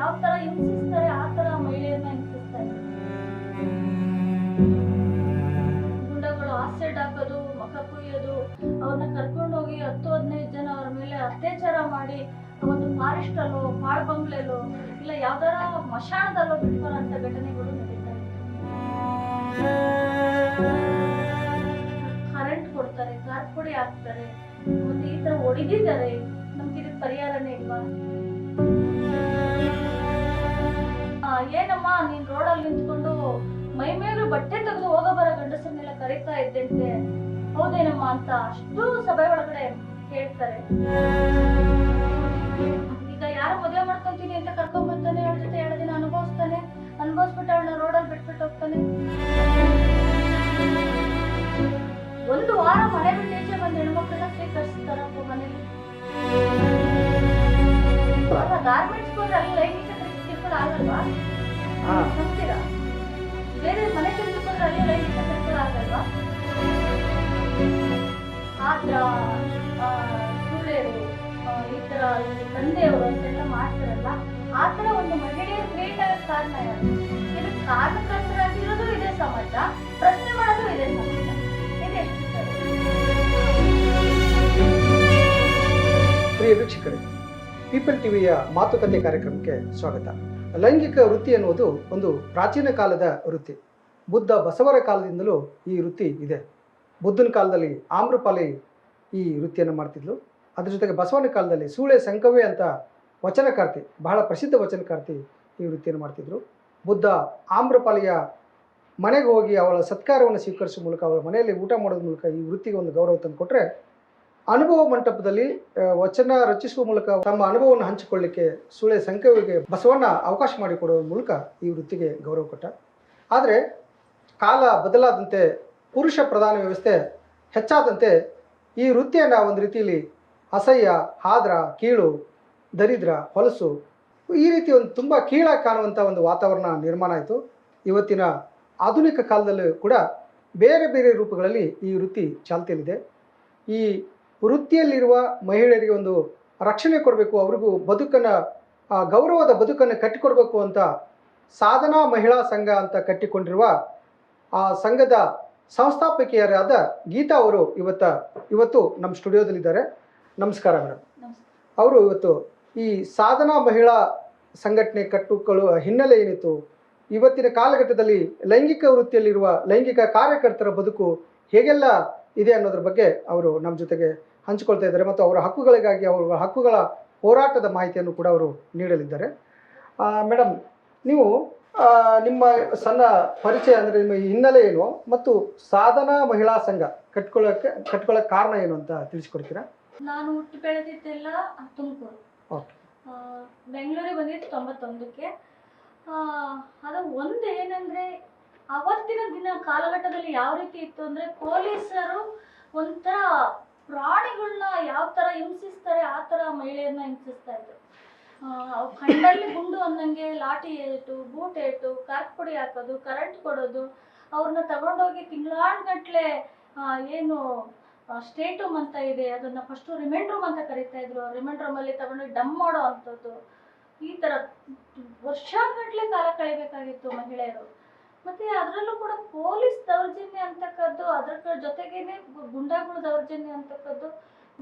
ಯಾವ ತರ ಹಿಂಸಿಸ್ತಾರೆ, ಆ ತರ ಮಹಿಳೆಯನ್ನ ಹಿಂಸಿಸ್ತಾ ಗುಂಡಗಳು ಆಸಿಡ್ ಹಾಕೋದು, ಮಖ ಕುಯ್ಯೋದು, ಅವ್ರನ್ನ ಕರ್ಕೊಂಡೋಗಿ ಹತ್ತು, ಹದಿನೈದು ಜನ ಅವ್ರ ಮೇಲೆ ಅತ್ಯಾಚಾರ ಮಾಡಿ ಒಂದು ಫಾರೆಸ್ಟ್ ಅಲ್ಲೋ ಪಾಡ್ ಬಂಗ್ಲೆಲೋ ಇಲ್ಲ ಯಾವ್ದಾರ ಮಶಾಣದಲ್ಲೋ ಬಿಟ್ಕೊಳ್ಳೋಂಥ ಘಟನೆಗಳು ನಡೀತಾ ಕರೆಂಟ್ ಕೊಡ್ತಾರೆ ಕಾರ್ಪೊಡಿ ಹಾಕ್ತಾರೆ, ಮತ್ತೆ ಈ ತರ ಹೊಡಿದಿದ್ದಾರೆ ನಮ್ಗೆ ಇದಕ್ಕೆ ಪರಿಹಾರನೇ ಇಲ್ವಾ? ಏನಮ್ಮ, ನೀನ್ ರೋಡಲ್ಲಿ ನಿಂತ್ಕೊಂಡು ಮೈ ಮೇಲೂ ಬಟ್ಟೆ ತೆಗೆದು ಹೋಗೋ ಬರೋ ಗಂಡಸರನ್ನೆಲ್ಲ ಕರೀತಾ ಇದ್ದಂತೆ ಹೌದೇನಮ್ಮ ಅಂತ ಅಷ್ಟು ಸಭೆ ಒಳಗಡೆ ಹೇಳ್ತಾರೆ. ಈಗ ಯಾರು ಮದುವೆ ಮಾಡ್ಕೊಂತೀನಿ ಅಂತ ಕರ್ಕೊಂಡ್ ಬರ್ತಾನೆ, ಅವಳ ಜೊತೆ ಎರಡು ದಿನ ಅನುಭವಿಸ್ತಾನೆ, ಅನುಭವಿಸ್ಬಿಟ್ಟು ಅವಳನ್ನ ರೋಡಲ್ಲಿ ಬಿಟ್ಬಿಟ್ಟು ಹೋಗ್ತಾನೆ. ಒಂದು ವಾರ ಮನೆ ಬಿಟ್ಟು ಈಚೆ ಬಂದ ಹೆಣ್ಮಕ್ಳನ್ನ ಸ್ವೀಕರಿಸ್ತಾರಪ್ಪ ಮನೇಲಿ. ಗಾರ್ಮೆಂಟ್ಸ್ ಹೋದ್ರೆ ಅಲ್ಲಿ ಲೈಂಗಿಕ ಆಗಲ್ವಾ? ಪ್ರಿಯ ವೀಕ್ಷಕರೇ ಪೀಪಲ್ ಟಿವಿಯ ಮಾತುಕತೆ ಕಾರ್ಯಕ್ರಮಕ್ಕೆ ಸ್ವಾಗತ. ಲೈಂಗಿಕ ವೃತ್ತಿ ಎನ್ನುವುದು ಒಂದು ಪ್ರಾಚೀನ ಕಾಲದ ವೃತ್ತಿ. ಬುದ್ಧ ಬಸವರ ಕಾಲದಿಂದಲೂ ಈ ವೃತ್ತಿ ಇದೆ. ಬುದ್ಧನ ಕಾಲದಲ್ಲಿ ಆಮ್ರಪಾಲಿ ಈ ವೃತ್ತಿಯನ್ನು ಮಾಡ್ತಿದ್ಲು. ಅದ್ರ ಜೊತೆಗೆ ಬಸವನ ಕಾಲದಲ್ಲಿ ಸೂಳೆ ಸಂಕವೇ ಅಂತ ವಚನಕಾರ್ತಿ, ಬಹಳ ಪ್ರಸಿದ್ಧ ವಚನಕಾರ್ತಿ ಈ ವೃತ್ತಿಯನ್ನು ಮಾಡ್ತಿದ್ರು. ಬುದ್ಧ ಆಮ್ರಪಾಲಿಯ ಮನೆಗೆ ಹೋಗಿ ಅವಳ ಸತ್ಕಾರವನ್ನು ಸ್ವೀಕರಿಸುವ ಮೂಲಕ ಅವಳ ಮನೆಯಲ್ಲಿ ಊಟ ಮಾಡೋದ್ರ ಮೂಲಕ ಈ ವೃತ್ತಿಗೆ ಒಂದು ಗೌರವ ತಂದು ಕೊಟ್ಟರೆ ಅನುಭವ ಮಂಟಪದಲ್ಲಿ ವಚನ ರಚಿಸುವ ಮೂಲಕ ತಮ್ಮ ಅನುಭವವನ್ನು ಹಂಚಿಕೊಳ್ಳಿಕ್ಕೆ ಸುಳೆ ಸಂಕವಿಗೆ ಬಸವಣ್ಣ ಅವಕಾಶ ಮಾಡಿಕೊಡುವ ಮೂಲಕ ಈ ವೃತ್ತಿಗೆ ಗೌರವ ಕೊಟ್ಟ. ಆದರೆ ಕಾಲ ಬದಲಾದಂತೆ ಪುರುಷ ಪ್ರಧಾನ ವ್ಯವಸ್ಥೆ ಹೆಚ್ಚಾದಂತೆ ಈ ವೃತ್ತಿಯನ್ನು ಒಂದು ರೀತಿಯಲ್ಲಿ ಅಸಹ್ಯ ಆದ್ರ ಕೀಳು, ದರಿದ್ರ, ಹೊಲಸು ಈ ರೀತಿ ಒಂದು ತುಂಬ ಕೀಳಾಗಿ ಕಾಣುವಂಥ ಒಂದು ವಾತಾವರಣ ನಿರ್ಮಾಣ ಆಯಿತು. ಇವತ್ತಿನ ಆಧುನಿಕ ಕಾಲದಲ್ಲೂ ಕೂಡ ಬೇರೆ ಬೇರೆ ರೂಪಗಳಲ್ಲಿ ಈ ವೃತ್ತಿ ಚಾಲ್ತಿಯಲ್ಲಿದೆ. ಈ ವೃತ್ತಿಯಲ್ಲಿರುವ ಮಹಿಳೆಯರಿಗೆ ಒಂದು ರಕ್ಷಣೆ ಕೊಡಬೇಕು ಅವ್ರಿಗೂ ಬದುಕನ್ನು ಆ, ಗೌರವದ ಬದುಕನ್ನು ಕಟ್ಟಿಕೊಡ್ಬೇಕು ಅಂತ ಸಾಧನಾ ಮಹಿಳಾ ಸಂಘ ಅಂತ ಕಟ್ಟಿಕೊಂಡಿರುವ ಆ ಸಂಘದ ಸಂಸ್ಥಾಪಕಿಯರಾದ ಗೀತಾ ಅವರು ಇವತ್ತ ಇವತ್ತು ನಮ್ಮ ಸ್ಟುಡಿಯೋದಲ್ಲಿದ್ದಾರೆ. ನಮಸ್ಕಾರ ಮೇಡಮ್. ಅವರು ಇವತ್ತು ಈ ಸಾಧನಾ ಮಹಿಳಾ ಸಂಘಟನೆ ಕಟ್ಟುಕೊಳ್ಳುವ ಹಿನ್ನೆಲೆ ಏನಿತ್ತು? ಇವತ್ತಿನ ಕಾಲಘಟ್ಟದಲ್ಲಿ ಲೈಂಗಿಕ ವೃತ್ತಿಯಲ್ಲಿರುವ ಲೈಂಗಿಕ ಕಾರ್ಯಕರ್ತರ ಬದುಕು ಹೇಗೆಲ್ಲ ಇದೆ ಅನ್ನೋದ್ರ ಬಗ್ಗೆ ಅವರು ನಮ್ಮ ಜೊತೆಗೆ ಹಂಚಿಕೊಳ್ತಾ ಇದ್ದಾರೆ ಮತ್ತು ಅವರ ಹಕ್ಕುಗಳಿಗಾಗಿ ಅವರ ಹಕ್ಕುಗಳ ಹೋರಾಟದ ಮಾಹಿತಿಯನ್ನು ಕೂಡ ಅವರು ನೀಡಲಿದ್ದಾರೆ. ಮೇಡಮ್ ನೀವು ನಿಮ್ಮ ಸಣ್ಣ ಪರಿಚಯ ಅಂದರೆ ನಿಮ್ಮ ಹಿನ್ನೆಲೆ ಏನು ಮತ್ತು ಸಾಧನಾ ಮಹಿಳಾ ಸಂಘ ಕಟ್ಕೊಳ್ಳೋಕ್ಕೆ ಕಟ್ಕೊಳ್ಳೋಕೆ ಕಾರಣ ಏನು ಅಂತ ತಿಳಿಸ್ಕೊಡ್ತೀರಾ? ನಾನು ಹುಟ್ಟಿ ಬೆಳೆದಿದ್ದೆಲ್ಲ ತುಮಕೂರು. ಓಕೆ. ಬೆಂಗಳೂರಿಗೆ ಬಂದಿದ್ದು ತೊಂಬತ್ತೊಂದಕ್ಕೆ. ಅದು ಒಂದು ಏನಂದ್ರೆ, ಅವತ್ತಿನ ದಿನ ಕಾಲಘಟ್ಟದಲ್ಲಿ ಯಾವ ರೀತಿ ಇತ್ತು ಅಂದ್ರೆ ಪೊಲೀಸರು ಒಂಥರ ಪ್ರಾಣಿಗಳನ್ನ ಯಾವ ಥರ ಹಿಂಸಿಸ್ತಾರೆ, ಆ ಥರ ಮಹಿಳೆಯರನ್ನ ಹಿಂಸಿಸ್ತಾ ಇದ್ರು. ಕಣ್ಣಲ್ಲಿ ಗುಂಡು ಅಂದಂಗೆ ಲಾಠಿ ಏಟು ಬೂಟ್ ಏಟು ಕರ್ಕ್ ಪುಡಿ ಹಾಕೋದು, ಕರೆಂಟ್ ಕೊಡೋದು, ಅವ್ರನ್ನ ತಗೊಂಡೋಗಿ ತಿಂಗಳಾನ್ಗಟ್ಲೆ ಏನು ಸ್ಟೇಟ್ ರೂಮ್ ಅಂತ ಇದೆ, ಅದನ್ನ ಫಸ್ಟ್ ರಿಮೈಂಡ್ ರೂಮ್ ಅಂತ ಕರಿತಾ ಇದ್ರು. ರಿಮೈಂಡ್ ರೂಮ್ ಅಲ್ಲಿ ತಗೊಂಡೋಗಿ ಡಮ್ ಮಾಡೋ ಅಂಥದ್ದು. ಈ ತರ ವರ್ಷಗಟ್ಟಲೆ ಕಾಲ ಕಳಿಬೇಕಾಗಿತ್ತು ಮಹಿಳೆಯರು. ಮತ್ತೆ ಅದರಲ್ಲೂ ಕೂಡ ಪೊಲೀಸ್ ದೌರ್ಜನ್ಯ ಅಂತಕ್ಕದ್ದು, ಅದ್ರ ಜೊತೆಗೇನೆ ಗುಂಡಾಗಳ ದೌರ್ಜನ್ಯ ಅಂತಕ್ಕದ್ದು,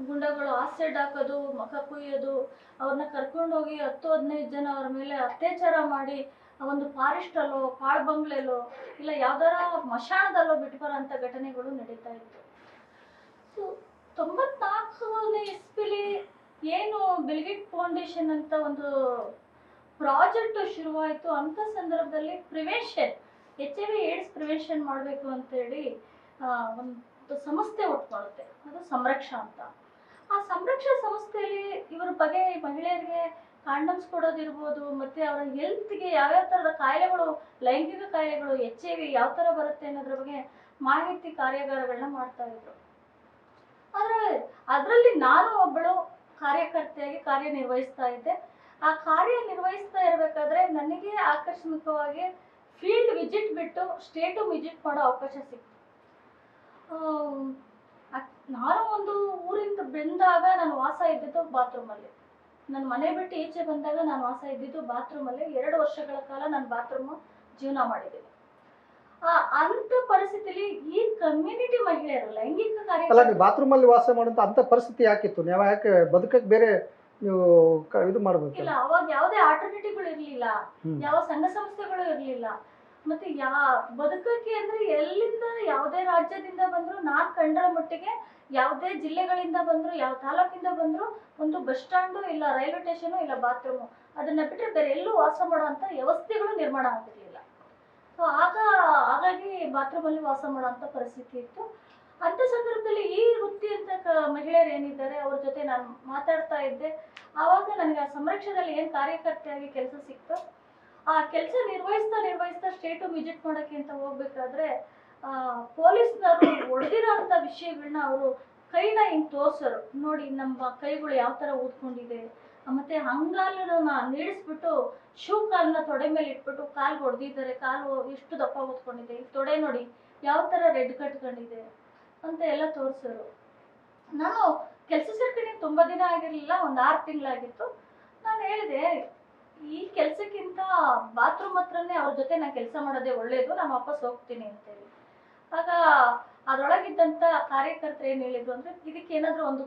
ಗುಂಡಗಳು ಆಸೆಡ್ ಹಾಕೋದು, ಮಖ ಕುಯ್ಯೋದು ಅವ್ರನ್ನ ಕರ್ಕೊಂಡೋಗಿ ಹತ್ತು ಹದಿನೈದು ಜನ ಅವ್ರ ಮೇಲೆ ಅತ್ಯಾಚಾರ ಮಾಡಿ ಒಂದು ಫಾರೆಸ್ಟ್ ಅಲ್ಲೋ ಪಾಳ್ ಬಂಗ್ಲೆಲೋ ಇಲ್ಲ ಯಾವ್ದಾರ ಮಶಾಣದಲ್ಲೋ ಅಂತ ಘಟನೆಗಳು ನಡೀತಾ ಇತ್ತು. ತೊಂಬತ್ನಾಲ್ಕನೇ ಇಸ್ಪಿಲಿ ಏನು ಬೆಲ್ಗಿಟ್ ಫೌಂಡೇಶನ್ ಅಂತ ಒಂದು ಪ್ರಾಜೆಕ್ಟ್ ಶುರುವಾಯಿತು, ಅಂತ ಸಂದರ್ಭದಲ್ಲಿ prevention H I V AIDS prevention ಮಾಡಬೇಕು ಅಂತೇಳಿ ಒಂದು ಸಂಸ್ಥೆ ಹುಟ್ಕೊಳ್ಳುತ್ತೆ ಅದು ಸಂರಕ್ಷ ಅಂತ. ಆ ಸಂರಕ್ಷಾ ಸಂಸ್ಥೆಯಲ್ಲಿ ಇವರ ಬಗ್ಗೆ ಮಹಿಳೆಯರಿಗೆ ಕಾಂಡಮ್ಸ್ ಕೊಡೋದಿರ್ಬೋದು, ಮತ್ತೆ ಅವರ ಹೆಲ್ತ್ಗೆ ಯಾವ್ಯಾವ ಥರದ ಕಾಯಿಲೆಗಳು, ಲೈಂಗಿಕ ಕಾಯಿಲೆಗಳು ಎಚ್ ಐ ವಿ ಯಾವ ಥರ ಬರುತ್ತೆ ಅನ್ನೋದ್ರ ಬಗ್ಗೆ ಮಾಹಿತಿ ಕಾರ್ಯಾಗಾರಗಳನ್ನ ಮಾಡ್ತಾ ಇದ್ರು. ಆದರೆ ಅದರಲ್ಲಿ ನಾನು ಒಬ್ಬಳು ಕಾರ್ಯಕರ್ತೆಯಾಗಿ ಕಾರ್ಯನಿರ್ವಹಿಸ್ತಾ ಇದ್ದೆ. ಆ ಕಾರ್ಯ ನಿರ್ವಹಿಸ್ತಾ ಇರಬೇಕಾದ್ರೆ ನನಗೆ ಆಕಸ್ಮಿಕವಾಗಿ ಫೀಲ್ಡ್ ವಿಸಿಟ್ ಬಿಟ್ಟು ಸ್ಟೇಟು ವಿಸಿಟ್ ಮಾಡೋ ಅವಕಾಶ ಸಿಕ್ತು. ನಾನು ಒಂದು ಊರಿಂದ ಬಂದಾಗ ನಾನು ವಾಸ ಇದ್ದಿದ್ದು ಬಾತ್ರೂಮಲ್ಲಿ ನನ್ನ ಮನೆ ಬಿಟ್ಟು ಈಚೆ ಬಂದಾಗ ನಾನು ವಾಸ ಇದ್ದಿದ್ದು ಬಾತ್ರೂಮಲ್ಲಿ ಎರಡು ವರ್ಷಗಳ ಕಾಲ ನಾನು ಬಾತ್ರೂಮ್ ಜೀವನ ಮಾಡಿದ್ದೀನಿ. ಅಂತ ಪರಿಸ್ಥಿತಿಯಲ್ಲಿ ಈ ಕಮ್ಯುನಿಟಿ ಮಹಿಳೆಯರು ಲೈಂಗಿಕ ಅಲ್ಲ ಕಾರ್ಯ ನೀವು ಬಾತ್ರೂಮ್ ಅಲ್ಲಿ ವಾಸ ಮಾಡುವಂತ ಅಂತ ಪರಿಸ್ಥಿತಿ ಯಾಕಿತ್ತು? ನೀವು ಯಾಕೆ ಬದುಕಕ್ಕೆ ಬೇರೆ ನೀವು ಇದು ಮಾಡಬೇಕು? ಇಲ್ಲ ಅವಾಗ ಯಾವುದೇ ಆಲ್ಟರ್ನೇಟಿವ್ಗಳು ಇರಲಿಲ್ಲ. ಯಾವ ಸಂಘ ಸಂಸ್ಥೆಗಳು ಇರಲಿಲ್ಲ. ಮತ್ತೆ ಯಾ ಬದುಕಕ್ಕೆ ಅಂದ್ರೆ ಎಲ್ಲಿಂದ ಯಾವುದೇ ರಾಜ್ಯದಿಂದ ಬಂದ್ರು ನಾನ್ ಕಂಡರ ಮಟ್ಟಿಗೆ ಯಾವುದೇ ಜಿಲ್ಲೆಗಳಿಂದ ಬಂದ್ರು ಯಾವ ತಾಲೂಕಿಂದ ಬಂದ್ರು ಒಂದು ಬಸ್ ಸ್ಟ್ಯಾಂಡು ಇಲ್ಲ ರೈಲ್ವೆ ಸ್ಟೇಷನ್ ಇಲ್ಲ ಬಾತ್ರೂಮು ಅದನ್ನ ಬಿಟ್ಟರೆ ಬೇರೆ ಎಲ್ಲೂ ವಾಸ ಮಾಡುವಂತ ವ್ಯವಸ್ಥೆಗಳು ನಿರ್ಮಾಣ ಆಗಿರ್ಲಿಲ್ಲ ಸೊ ಆಗ, ಹಾಗಾಗಿ ಬಾತ್ರೂಮ್ ಅಲ್ಲಿ ವಾಸ ಮಾಡುವಂತ ಪರಿಸ್ಥಿತಿ ಇತ್ತು. ಅಂತ ಸಂದರ್ಭದಲ್ಲಿ ಈ ವೃತ್ತಿ ಅಂತ ಮಹಿಳೆಯರು ಏನಿದ್ದಾರೆ, ಅವ್ರ ಜೊತೆ ನಾನು ಮಾತಾಡ್ತಾ ಇದ್ದೆ. ಆವಾಗ ನನಗೆ ಆ ಸಂರಕ್ಷಣದಲ್ಲಿ ಏನು ಕಾರ್ಯಕರ್ತೆಯಾಗಿ ಕೆಲಸ ಸಿಕ್ತು? ಆ ಕೆಲಸ ನಿರ್ವಹಿಸ್ತಾ ನಿರ್ವಹಿಸ್ತಾ ಸ್ಟೇಟು ವಿಸಿಟ್ ಮಾಡೋಕ್ಕೆ ಅಂತ ಹೋಗ್ಬೇಕಾದ್ರೆ ಪೊಲೀಸ್ನವರು ಹೊಡೆದಿರೋ ಅಂಥ ವಿಷಯಗಳನ್ನ ಅವರು ಕೈನ ಹಿಂಗೆ ತೋರ್ಸೋರು. ನೋಡಿ, ನಮ್ಮ ಕೈಗಳು ಯಾವ ಥರ ಊದ್ಕೊಂಡಿದೆ ಮತ್ತೆ ಅಂಗಾಲನ್ನ ನೀಡಿಸ್ಬಿಟ್ಟು ಶೂ ಕಾಲನ್ನ ತೊಡೆ ಮೇಲೆ ಇಟ್ಬಿಟ್ಟು ಕಾಲು ಹೊಡೆದಿದ್ದಾರೆ ಕಾಲು ಎಷ್ಟು ದಪ್ಪ ಹೊತ್ಕೊಂಡಿದೆ. ತೊಡೆ ನೋಡಿ ಯಾವ ಥರ ರೆಡ್ ಕಟ್ಕೊಂಡಿದೆ ಅಂತ ಎಲ್ಲ ತೋರಿಸೋರು. ನಾನು ಕೆಲಸ ಸೇರ್ಕೊಂಡು ತುಂಬ ದಿನ ಆಗಿರಲಿಲ್ಲ, ಒಂದು ಆರು ತಿಂಗಳಾಗಿತ್ತು. ನಾನು ಹೇಳಿದೆ, ಈ ಕೆಲಸಕ್ಕಿಂತ ಬಾತ್ರೂಮ್ ಹತ್ರನೇ ಅವ್ರ ಜೊತೆ ನಾನು ಕೆಲಸ ಮಾಡೋದೇ ಒಳ್ಳೇದು ನಾನು ವಾಪಸ್ ಹೋಗ್ತೀನಿ ಅಂತೇಳಿ. ಆಗ ಅದರೊಳಗಿದ್ದಂಥ ಕಾರ್ಯಕರ್ತರು ಏನು ಹೇಳಿದ್ರು ಅಂದರೆ, ಇದಕ್ಕೆ ಏನಾದರೂ ಒಂದು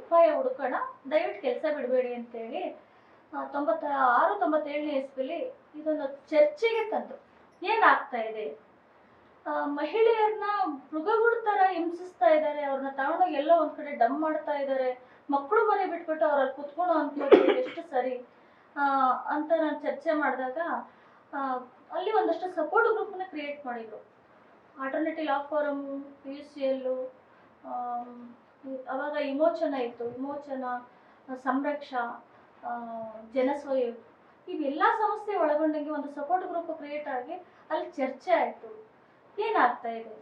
ಉಪಾಯ ಹುಡುಕೋಣ, ದಯವಿಟ್ಟು ಕೆಲಸ ಬಿಡಬೇಡಿ ಅಂತೇಳಿ ತೊಂಬತ್ತ, ಆರು ತೊಂಬತ್ತೇಳನೇ ಇಸ್ವಿಲಿ ಇದೊಂದು ಚರ್ಚೆಗೆ ತಂದು ಏನಾಗ್ತಾ ಇದೆ? ಮಹಿಳೆಯರನ್ನ ಮೃಗಗಳ ಥರ ಹಿಂಸಿಸ್ತಾ ಇದ್ದಾರೆ ಅವ್ರನ್ನ ತಗೊಂಡೋಗಿ ಎಲ್ಲೋ ಒಂದು ಕಡೆ ಡಮ್ ಮಾಡ್ತಾ ಇದ್ದಾರೆ ಮಕ್ಕಳು ಮನೆ ಬಿಟ್ಬಿಟ್ಟು ಅವ್ರಲ್ಲಿ ಕುತ್ಕೊಳ್ಳೋ ಅಂಥದ್ದು ಎಷ್ಟು ಸರಿ? ಅಂತ ನಾನು ಚರ್ಚೆ ಮಾಡಿದಾಗ ಅಲ್ಲಿ ಒಂದಷ್ಟು ಸಪೋರ್ಟ್ ಗ್ರೂಪ್ನ ಕ್ರಿಯೇಟ್ ಮಾಡಿದ್ರು. Alternative law forum P U C L ಅವಾಗ ವಿಮೋಚನ ಇತ್ತು. ವಿಮೋಚನ ಸಂರಕ್ಷ ಆ, ಜನಸ್ವಯ ಇವೆಲ್ಲ ಸಂಸ್ಥೆ ಒಳಗೊಂಡಂಗೆ ಒಂದು ಸಪೋರ್ಟ್ ಗ್ರೂಪ್ ಕ್ರಿಯೇಟ್ ಆಗಿ ಅಲ್ಲಿ ಚರ್ಚೆ ಆಯಿತು. ಏನಾಗ್ತಾ ಇದೆ?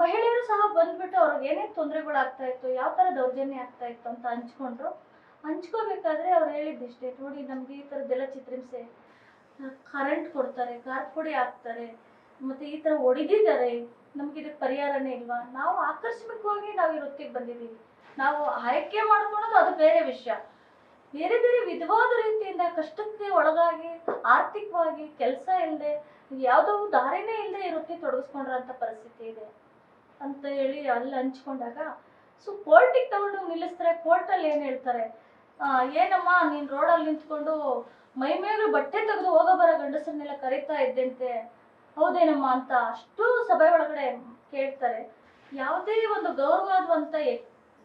ಮಹಿಳೆಯರು ಸಹ ಬಂದ್ಬಿಟ್ಟು ಅವ್ರಿಗೆ ಏನೇನು ತೊಂದರೆಗಳಾಗ್ತಾ ಇತ್ತು ಯಾವ ಥರ ದೌರ್ಜನ್ಯ ಆಗ್ತಾ ಇತ್ತು ಅಂತ ಹಂಚ್ಕೊಂಡ್ರು. ಹಂಚ್ಕೋಬೇಕಾದ್ರೆ ಅವ್ರು ಹೇಳಿದ್ದಿಷ್ಟೇ ನೋಡಿ ನಮಗೆ ಈ ಥರದ್ದೆಲ್ಲ ಚಿತ್ರಿಂಸೆ ಕರೆಂಟ್ ಕೊಡ್ತಾರೆ ಕಾರ್ಪುಡಿ ಹಾಕ್ತಾರೆ ಮತ್ತೆ ಈ ತರ ಒಡೆದಿದ್ದಾರೆ, ನಮ್ಗೆ ಇದಕ್ಕೆ ಪರಿಹಾರನೇ ಇಲ್ವಾ? ನಾವು ಆಕಸ್ಮಿಕವಾಗಿ ನಾವು ಈ ವೃತ್ತಿಗೆ ಬಂದಿದ್ದೀವಿ. ನಾವು ಆಯ್ಕೆ ಮಾಡ್ಕೊಳೋದು ಅದು ಬೇರೆ ವಿಷಯ. ಬೇರೆ ಬೇರೆ ವಿಧವಾದ ರೀತಿಯಿಂದ ಕಷ್ಟಕ್ಕೆ ಒಳಗಾಗಿ, ಆರ್ಥಿಕವಾಗಿ ಕೆಲಸ ಇಲ್ಲದೆ ಯಾವುದೋ ದಾರಿನೇ ಇಲ್ಲದೆ ಈ ವೃತ್ತಿ ತೊಡಗಿಸ್ಕೊಂಡ್ರಂಥ ಪರಿಸ್ಥಿತಿ ಇದೆ ಅಂತ ಹೇಳಿ ಅಲ್ಲಿ ಹಂಚ್ಕೊಂಡಾಗ ಸೊ ಕೋರ್ಟಿಗೆ ತಗೊಂಡು ನಿಲ್ಲಿಸ್ತಾರೆ. ಕೋರ್ಟಲ್ಲಿ ಏನು ಹೇಳ್ತಾರೆ? ಏನಮ್ಮ, ನೀನು ರೋಡಲ್ಲಿ ನಿಂತ್ಕೊಂಡು ಮೈ ಮೇಲೆ ಬಟ್ಟೆ ತೆಗೆದು ಹೋಗೋ ಬರೋ ಗಂಡಸರನ್ನೆಲ್ಲ ಕರೀತಾ ಇದ್ದಂತೆ. ಹೌದೇನಮ್ಮ ಅಂತ ಅಷ್ಟು ಸಭೆ ಒಳಗಡೆ ಕೇಳ್ತಾರೆ. ಯಾವುದೇ ಒಂದು ಗೌರವಾಗುವಂತ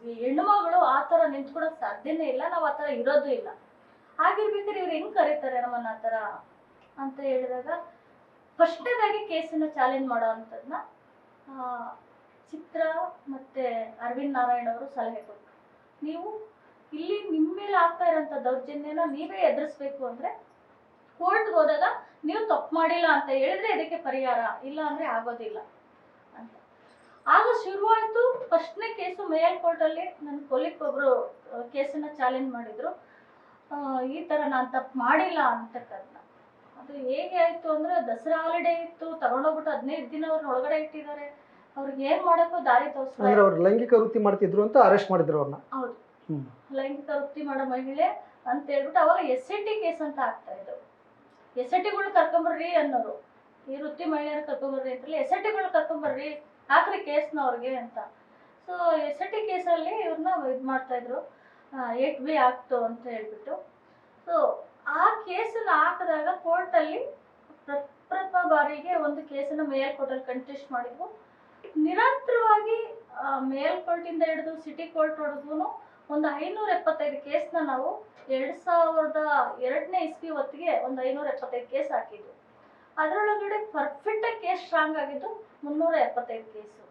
ಹೆಣ್ಣು ಮಗಳು ಆ ತರ ನಿಂತ್ಕೊಳಕ್ ಸಾಧ್ಯನೇ ಇಲ್ಲ, ನಾವು ಆ ತರ ಇರೋದು ಇಲ್ಲ. ಹಾಗಿರ್ಬೇಕಾದ್ರೆ ಇವ್ರು ಹೆಂಗ್ ಕರೀತಾರೆ ನಮ್ಮನ್ನ ಆ ತರ ಅಂತ ಹೇಳಿದಾಗ ಫಸ್ಟ್ನೇದಾಗಿ ಕೇಸನ್ನ ಚಾಲೆಂಜ್ ಮಾಡೋ ಅಂಥದ್ದನ್ನ ಚಿತ್ರ ಮತ್ತೆ ಅರವಿಂದ್ ನಾರಾಯಣ್ ಅವರು ಸಲಹೆ ಕೊಟ್ಟರು ನೀವು ಇಲ್ಲಿ ನಿಮ್ಮ ಮೇಲೆ ಆಗ್ತಾ ಇರೋಂಥ ದೌರ್ಜನ್ಯನ ನೀವೇ ಎದುರಿಸ್ಬೇಕು ಅಂದ್ರೆ ಕೋರ್ಟ್ಗೆ ಹೋದಾಗ ನೀವು ತಪ್ಪು ಮಾಡಿಲ್ಲ ಅಂತ ಹೇಳಿದ್ರೆ ಇದಕ್ಕೆ ಪರಿಹಾರ? ಇಲ್ಲ ಅಂದ್ರೆ ಆಗೋದಿಲ್ಲ ಅಂತ. ಆಗ ಶುರುವಾಯಿತು. ಫಸ್ಟ್ನೇ ಕೇಸು ಮೇಲ್ ಕೋರ್ಟಲ್ಲಿ ನನ್ನ ಕೊಲಿಕ್ ಒಬ್ರು ಕೇಸನ್ನ ಚಾಲೆಂಜ್ ಮಾಡಿದ್ರು. ಈ ಥರ ನಾನು ತಪ್ಪು ಮಾಡಿಲ್ಲ ಅಂತಕ್ಕದನ್ನ ಅದು ಹೇಗೆ ಆಯಿತು ಅಂದರೆ ದಸರಾ ಹಾಲಿಡೇ ಇತ್ತು. ತಗೊಂಡೋಗ್ಬಿಟ್ಟು ಹದಿನೈದು ದಿನ ಅವ್ರನ್ನ ಒಳಗಡೆ ಇಟ್ಟಿದ್ದಾರೆ. ಅವ್ರಿಗೆ ಏನು ಮಾಡೋಕ್ಕೂ ದಾರಿ ತೋರಿಸ್ತಾರೆ ಅವ್ರು ಲೈಂಗಿಕ ವೃತ್ತಿ ಮಾಡ್ತಿದ್ರು ಅಂತ ಅರೆಸ್ಟ್ ಮಾಡಿದ್ರು ಅವ್ರನ್ನ. ಹೌದು. ಲೈಂಗಿಕ ವೃತ್ತಿ ಮಾಡೋ ಮಹಿಳೆ ಅಂತ ಹೇಳ್ಬಿಟ್ಟು ಅವಾಗ ಎಸ್ ಸಿ ಟಿ ಕೇಸ್ ಅಂತ ಆಗ್ತಾ ಇದ್ದು ಎಸ್ ಟಿಗಳು ಕರ್ಕೊಂಬರ್ರಿ ಅನ್ನೋರು. ಈ ವೃತ್ತಿ ಮಹಿಳೆಯರು ಕರ್ಕೊಂಬರ್ರಿ ಅಂತಲ್ಲ ಎಸ್ ಟಿಗಳು ಕರ್ಕೊಂಬರ್ರಿ ಹಾಕ್ರಿ ಕೇಸ್ನ ಅವ್ರಿಗೆ ಅಂತ. ಸೊ ಎಸ್ ಟಿ ಕೇಸಲ್ಲಿ ಇವ್ರನ್ನ ಇದು ಮಾಡ್ತಾ ಇದ್ರು ಏಟ್ ಬಿ ಆಗ್ತು ಅಂತ ಹೇಳ್ಬಿಟ್ಟು. ಸೊ ಆ ಕೇಸನ್ನ ಹಾಕಿದಾಗ ಕೋರ್ಟಲ್ಲಿ ಪ್ರಪ್ರಥಮ ಬಾರಿಗೆ ಒಂದು ಕೇಸನ್ನು ಮೇಲ್ಕೋರ್ಟಲ್ಲಿ ಕಂಟೆಸ್ಟ್ ಮಾಡಿದ್ವು ನಿರಂತರವಾಗಿ ಆ, ಮೇಲ್ಕೋರ್ಟಿಂದ ಹಿಡಿದು ಸಿಟಿ ಕೋರ್ಟ್ ಹೊಡೆದ್ವು ಒಂದು ಐನೂರ ಎಪ್ಪತ್ತೈದು ಕೇಸ್ನ ನಾವು ಎರಡು ಸಾವಿರದ ಎರಡನೇ ಇಸ್ವಿ ಹೊತ್ತಿಗೆ ಒಂದು ಐನೂರ ಎಪ್ಪತ್ತೈದು ಕೇಸ್ ಹಾಕಿದ್ವಿ. ಅದರೊಳಗಡೆ ಪರ್ಫೆಕ್ಟಾಗಿ ಕೇಸ್ ಸ್ಟ್ರಾಂಗ್ ಆಗಿದ್ದು ಮುನ್ನೂರ ಎಪ್ಪತ್ತೈದು ಕೇಸು.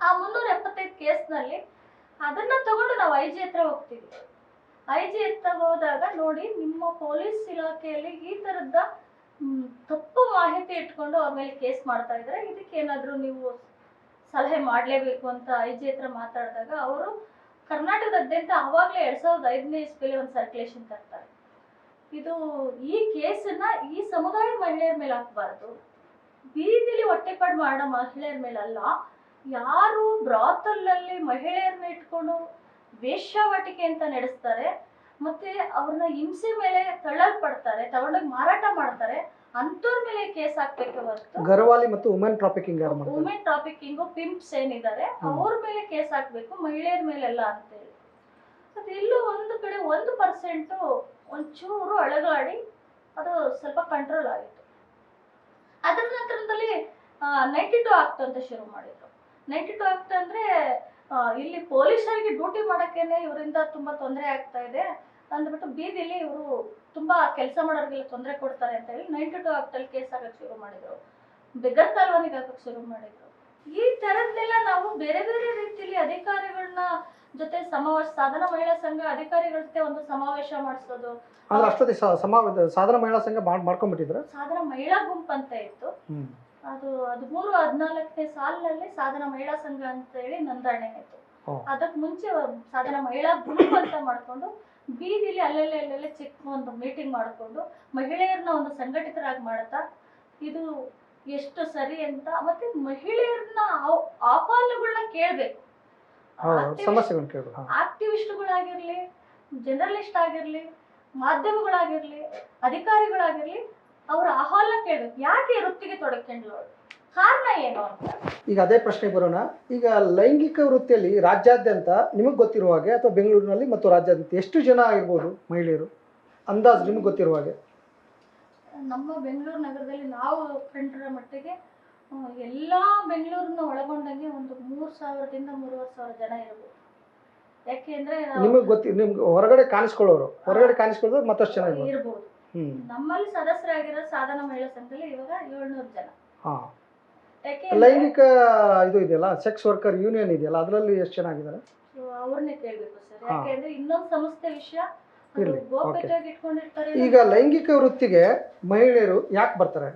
ಆ ಮುನ್ನೂರ ಎಪ್ಪತ್ತೈದು ಕೇಸ್ನಲ್ಲಿ ಅದನ್ನು ತಗೊಂಡು ನಾವು ಐ ಜಿ ಹತ್ರ ಹೋಗ್ತೀವಿ. ಐ ಜಿ ಹತ್ರ ಹೋದಾಗ ನೋಡಿ ನಿಮ್ಮ ಪೊಲೀಸ್ ಇಲಾಖೆಯಲ್ಲಿ ಈ ಥರದ ತಪ್ಪು ಮಾಹಿತಿ ಇಟ್ಕೊಂಡು ಅವ್ರ ಮೇಲೆ ಕೇಸ್ ಮಾಡ್ತಾ ಇದ್ದಾರೆ ಇದಕ್ಕೇನಾದರೂ ನೀವು ಸಲಹೆ ಮಾಡಲೇಬೇಕು ಅಂತ ಐ ಜಿ ಹತ್ರ ಮಾತಾಡಿದಾಗ ಅವರು ಕರ್ನಾಟಕದಾದ್ಯಂತ ಆವಾಗಲೇ ಎರಡ್ ಸಾವಿರದ ಐದನೇ ಇಸ್ವಿಲಿ ಒಂದು ಸರ್ಕ್ಯುಲೇಷನ್ ತರ್ತಾರೆ. ಇದು ಈ ಕೇಸನ್ನ ಈ ಸಮುದಾಯದ ಮಹಿಳೆಯರ ಮೇಲೆ ಹಾಕಬಾರ್ದು. ಬೀದಿಲಿ ಹೊಟ್ಟೆಪಾಡು ಮಾಡೋ ಮಹಿಳೆಯರ ಮೇಲಲ್ಲ, ಯಾರು ಬ್ರಾತಲ್ಲಲ್ಲಿ ಮಹಿಳೆಯರನ್ನ ಇಟ್ಕೊಂಡು ವೇಶ್ಯಾವಾಟಿಕೆ ಅಂತ ನಡೆಸ್ತಾರೆ, ಮತ್ತೆ ಅವ್ರನ್ನ ಹಿಂಸೆ ಮೇಲೆ ತಳ್ಳಲ್ಪಡ್ತಾರೆ, ತಗೊಂಡೋಗಿ ಮಾರಾಟ ಮಾಡ್ತಾರೆ. ಅಂತವ್ರ ಮೇಲೆ ಕೇಸ್ ಹಾಕ್ಬೇಕು ಹೊರತು ಗರ್ವಾಲಿ ಮತ್ತು women trafficking women trafficking pimps ಏನಿದ್ದಾರೆ. ಅವ್ರ ಮೇಲೆ ಕೇಸ್ ಹಾಕ್ಬೇಕು ಮಹಿಳೆಯರ ಮೇಲೆಲ್ಲ ಅಂತೇಳಿ. ಹೇಳಿ ಇಲ್ಲೂ ಒಂದು ಕಡೆ ಒಂದು ಪರ್ಸೆಂಟು ಒಂಚೂರು ಅಳಗಾಡಿ ಅದು ಸ್ವಲ್ಪ ಕಂಟ್ರೋಲ್ ಆಯಿತು ಅದರ ನಂತರದಲ್ಲಿ ನೈಂಟಿ ಟು ಆಕ್ಟ್ ಅಂತ ಶುರು ಮಾಡಿದ್ರು. ನೈಂಟಿ ಟು ಆಕ್ಟ್ ಅಂದ್ರೆ ಇಲ್ಲಿ ಪೊಲೀಸರಿಗೆ ಡ್ಯೂಟಿ ಮಾಡೋಕ್ಕೇನೆ ಇವರಿಂದ ತುಂಬಾ ತೊಂದರೆ ಆಗ್ತಾ ಇದೆ. ಅಂದ್ಬಿಟ್ಟು ಬೀದಿಲಿ ಇವರು ತುಂಬಾ ಕೆಲಸ ಮಾಡೋರಿಗೆಲ್ಲ ತೊಂದರೆ ಕೊಡ್ತಾರೆ ಅಂತ ಹೇಳಿ ನೈಂಟಿ ಟು ಟು ಕೇಸ್ ಆಗಕ್ಕೆ ಶುರು ಮಾಡಿದ್ರು. ಬೆಗರ್ ಕಾಲ್ವನಿಗೆ ಹಾಕಕ್ ಶುರು ಮಾಡಿದ್ರು. ಈ ತರದ್ನೆಲ್ಲ ನಾವು ಬೇರೆ ಬೇರೆ ರೀತಿಯಲ್ಲಿ ಅಧಿಕಾರಿಗಳನ್ನ ಜೊತೆ ಸಮಾವೇಶ ಸಾಧನ ಮಹಿಳಾ ಸಂಘ ಅಧಿಕಾರಿಗಳ ಜೊತೆ ಒಂದು ಸಮಾವೇಶ ಮಾಡಿಸೋದು. ಅಷ್ಟೊತ್ತಿ ಸಾಧನ ಮಹಿಳಾ ಸಂಘ ಮಾಡ್ಕೊಂಡ್ಬಿಟ್ಟಿದ್ರು? ಸಾಧನ ಮಹಿಳಾ ಗುಂಪು ಅಂತ ಇತ್ತು. ಅದು ಹದಿಮೂರು ಹದಿನಾಲ್ಕನೇ ಸಾಲಿನಲ್ಲಿ ಸಾಧನ ಮಹಿಳಾ ಸಂಘ ಅಂತ ಹೇಳಿ ನೋಂದಣಿ ಆಯ್ತು. ಅದಕ್ಕೆ ಮುಂಚೆ ಸಾಧನ ಮಹಿಳಾ ಗುಂಪು ಅಂತ ಮಾಡ್ಕೊಂಡು ಬೀದಿಲಿ ಅಲ್ಲಲ್ಲಿ ಅಲ್ಲೆಲ್ಲ ಚಿಕ್ಕ ಒಂದು ಮೀಟಿಂಗ್ ಮಾಡಿಕೊಂಡು ಮಹಿಳೆಯರನ್ನ ಒಂದು ಸಂಘಟಿತರಾಗಿ ಮಾಡುತ್ತಾ ಇದು ಎಷ್ಟು ಸರಿ ಅಂತ ಮತ್ತೆ ಮಹಿಳೆಯರನ್ನ ಆಹ್ವಾನಗಳನ್ನ ಕೇಳಬೇಕು. ಆಕ್ಟಿವಿಸ್ಟ್ಗಳಾಗಿರ್ಲಿ ಜರ್ನಲಿಸ್ಟ್ ಆಗಿರ್ಲಿ ಮಾಧ್ಯಮಗಳಾಗಿರ್ಲಿ ಅಧಿಕಾರಿಗಳಾಗಿರ್ಲಿ ಅವ್ರ ಆಹ್ವಾನ ಕೇಳ್ಬೇಕು ಯಾಕೆ ವೃತ್ತಿಗೆ ತೊಡಕೊಂಡ್ಲು ಅವ್ರು? ಈಗ ಅದೇ ಪ್ರಶ್ನೆ ಬರೋಣ. ಈಗ ಲೈಂಗಿಕ ವೃತ್ತಿಯಲ್ಲಿ ರಾಜ್ಯಾದ್ಯಂತ ನಿಮಗೆ ಗೊತ್ತಿರುವ ಹಾಗೆ ಅಥವಾ ಬೆಂಗಳೂರಿನಲ್ಲಿ ಮತ್ತು ರಾಜ್ಯಾದ್ಯಂತ ಎಷ್ಟು ಜನ ಆಗಿರ್ಬೋದು ಮಹಿಳೆಯರು? ಅಂದಾಜು ನಿಮಗೆ ಗೊತ್ತಿರುವ ಹಾಗೆ. ನಮ್ಮ ಬೆಂಗಳೂರು ನಗರದಲ್ಲಿ ನಾವು ಕಂಡಿರೋ ಮಟ್ಟಿಗೆ ಎಲ್ಲ ಬೆಂಗಳೂರನ್ನ ಒಳಗೊಂಡಂಗೆ ಒಂದು ಮೂರು ಸಾವಿರದಿಂದ ಮೂರುವರೆ ಸಾವಿರ ಜನ ಇರ್ಬೋದು. ಯಾಕೆಂದ್ರೆ ನಿಮಗೆ ಗೊತ್ತಿ ನಿಮ್ಗೆ ಹೊರಗಡೆ ಕಾಣಿಸ್ಕೊಳ್ಳೋರು. ಹೊರಗಡೆ ಕಾಣಿಸ್ಕೊಳ್ಳೋದು ಮತ್ತಷ್ಟು ಜನ ಇರ್ಬೋದು. ನಮ್ಮಲ್ಲಿ ಸದಸ್ಯರಾಗಿರೋ ಸಾಧನ ಮಹಿಳಾ ಸಂಘದಲ್ಲಿ ಇವಾಗ ಏಳ್ನೂರು ಜನ. ಹಾ. ಲೈಂಗಿಕ ಇದು ಇದೆಯಲ್ಲ ಸೆಕ್ಸ್ ವರ್ಕರ್ ಯೂನಿಯನ್ ಇದೆಯಲ್ಲ ಅದರಲ್ಲಿ ಎಷ್ಟು ಚೆನ್ನಾಗಿದ್ದಾರೆ ಅವ್ರನ್ನೇ ಕೇಳ್ಬೇಕು ಸರ್ ಯಾಕೆಂದ್ರೆ ಇನ್ನೊಂದು ಸಂಸ್ಥೆ ವಿಷಯ ಇರ್ಲಿ, ಈಗ ಲೈಂಗಿಕ ವೃತ್ತಿಗೆ ಮಹಿಳೆಯರು ಯಾಕೆ ಬರ್ತಾರೆ?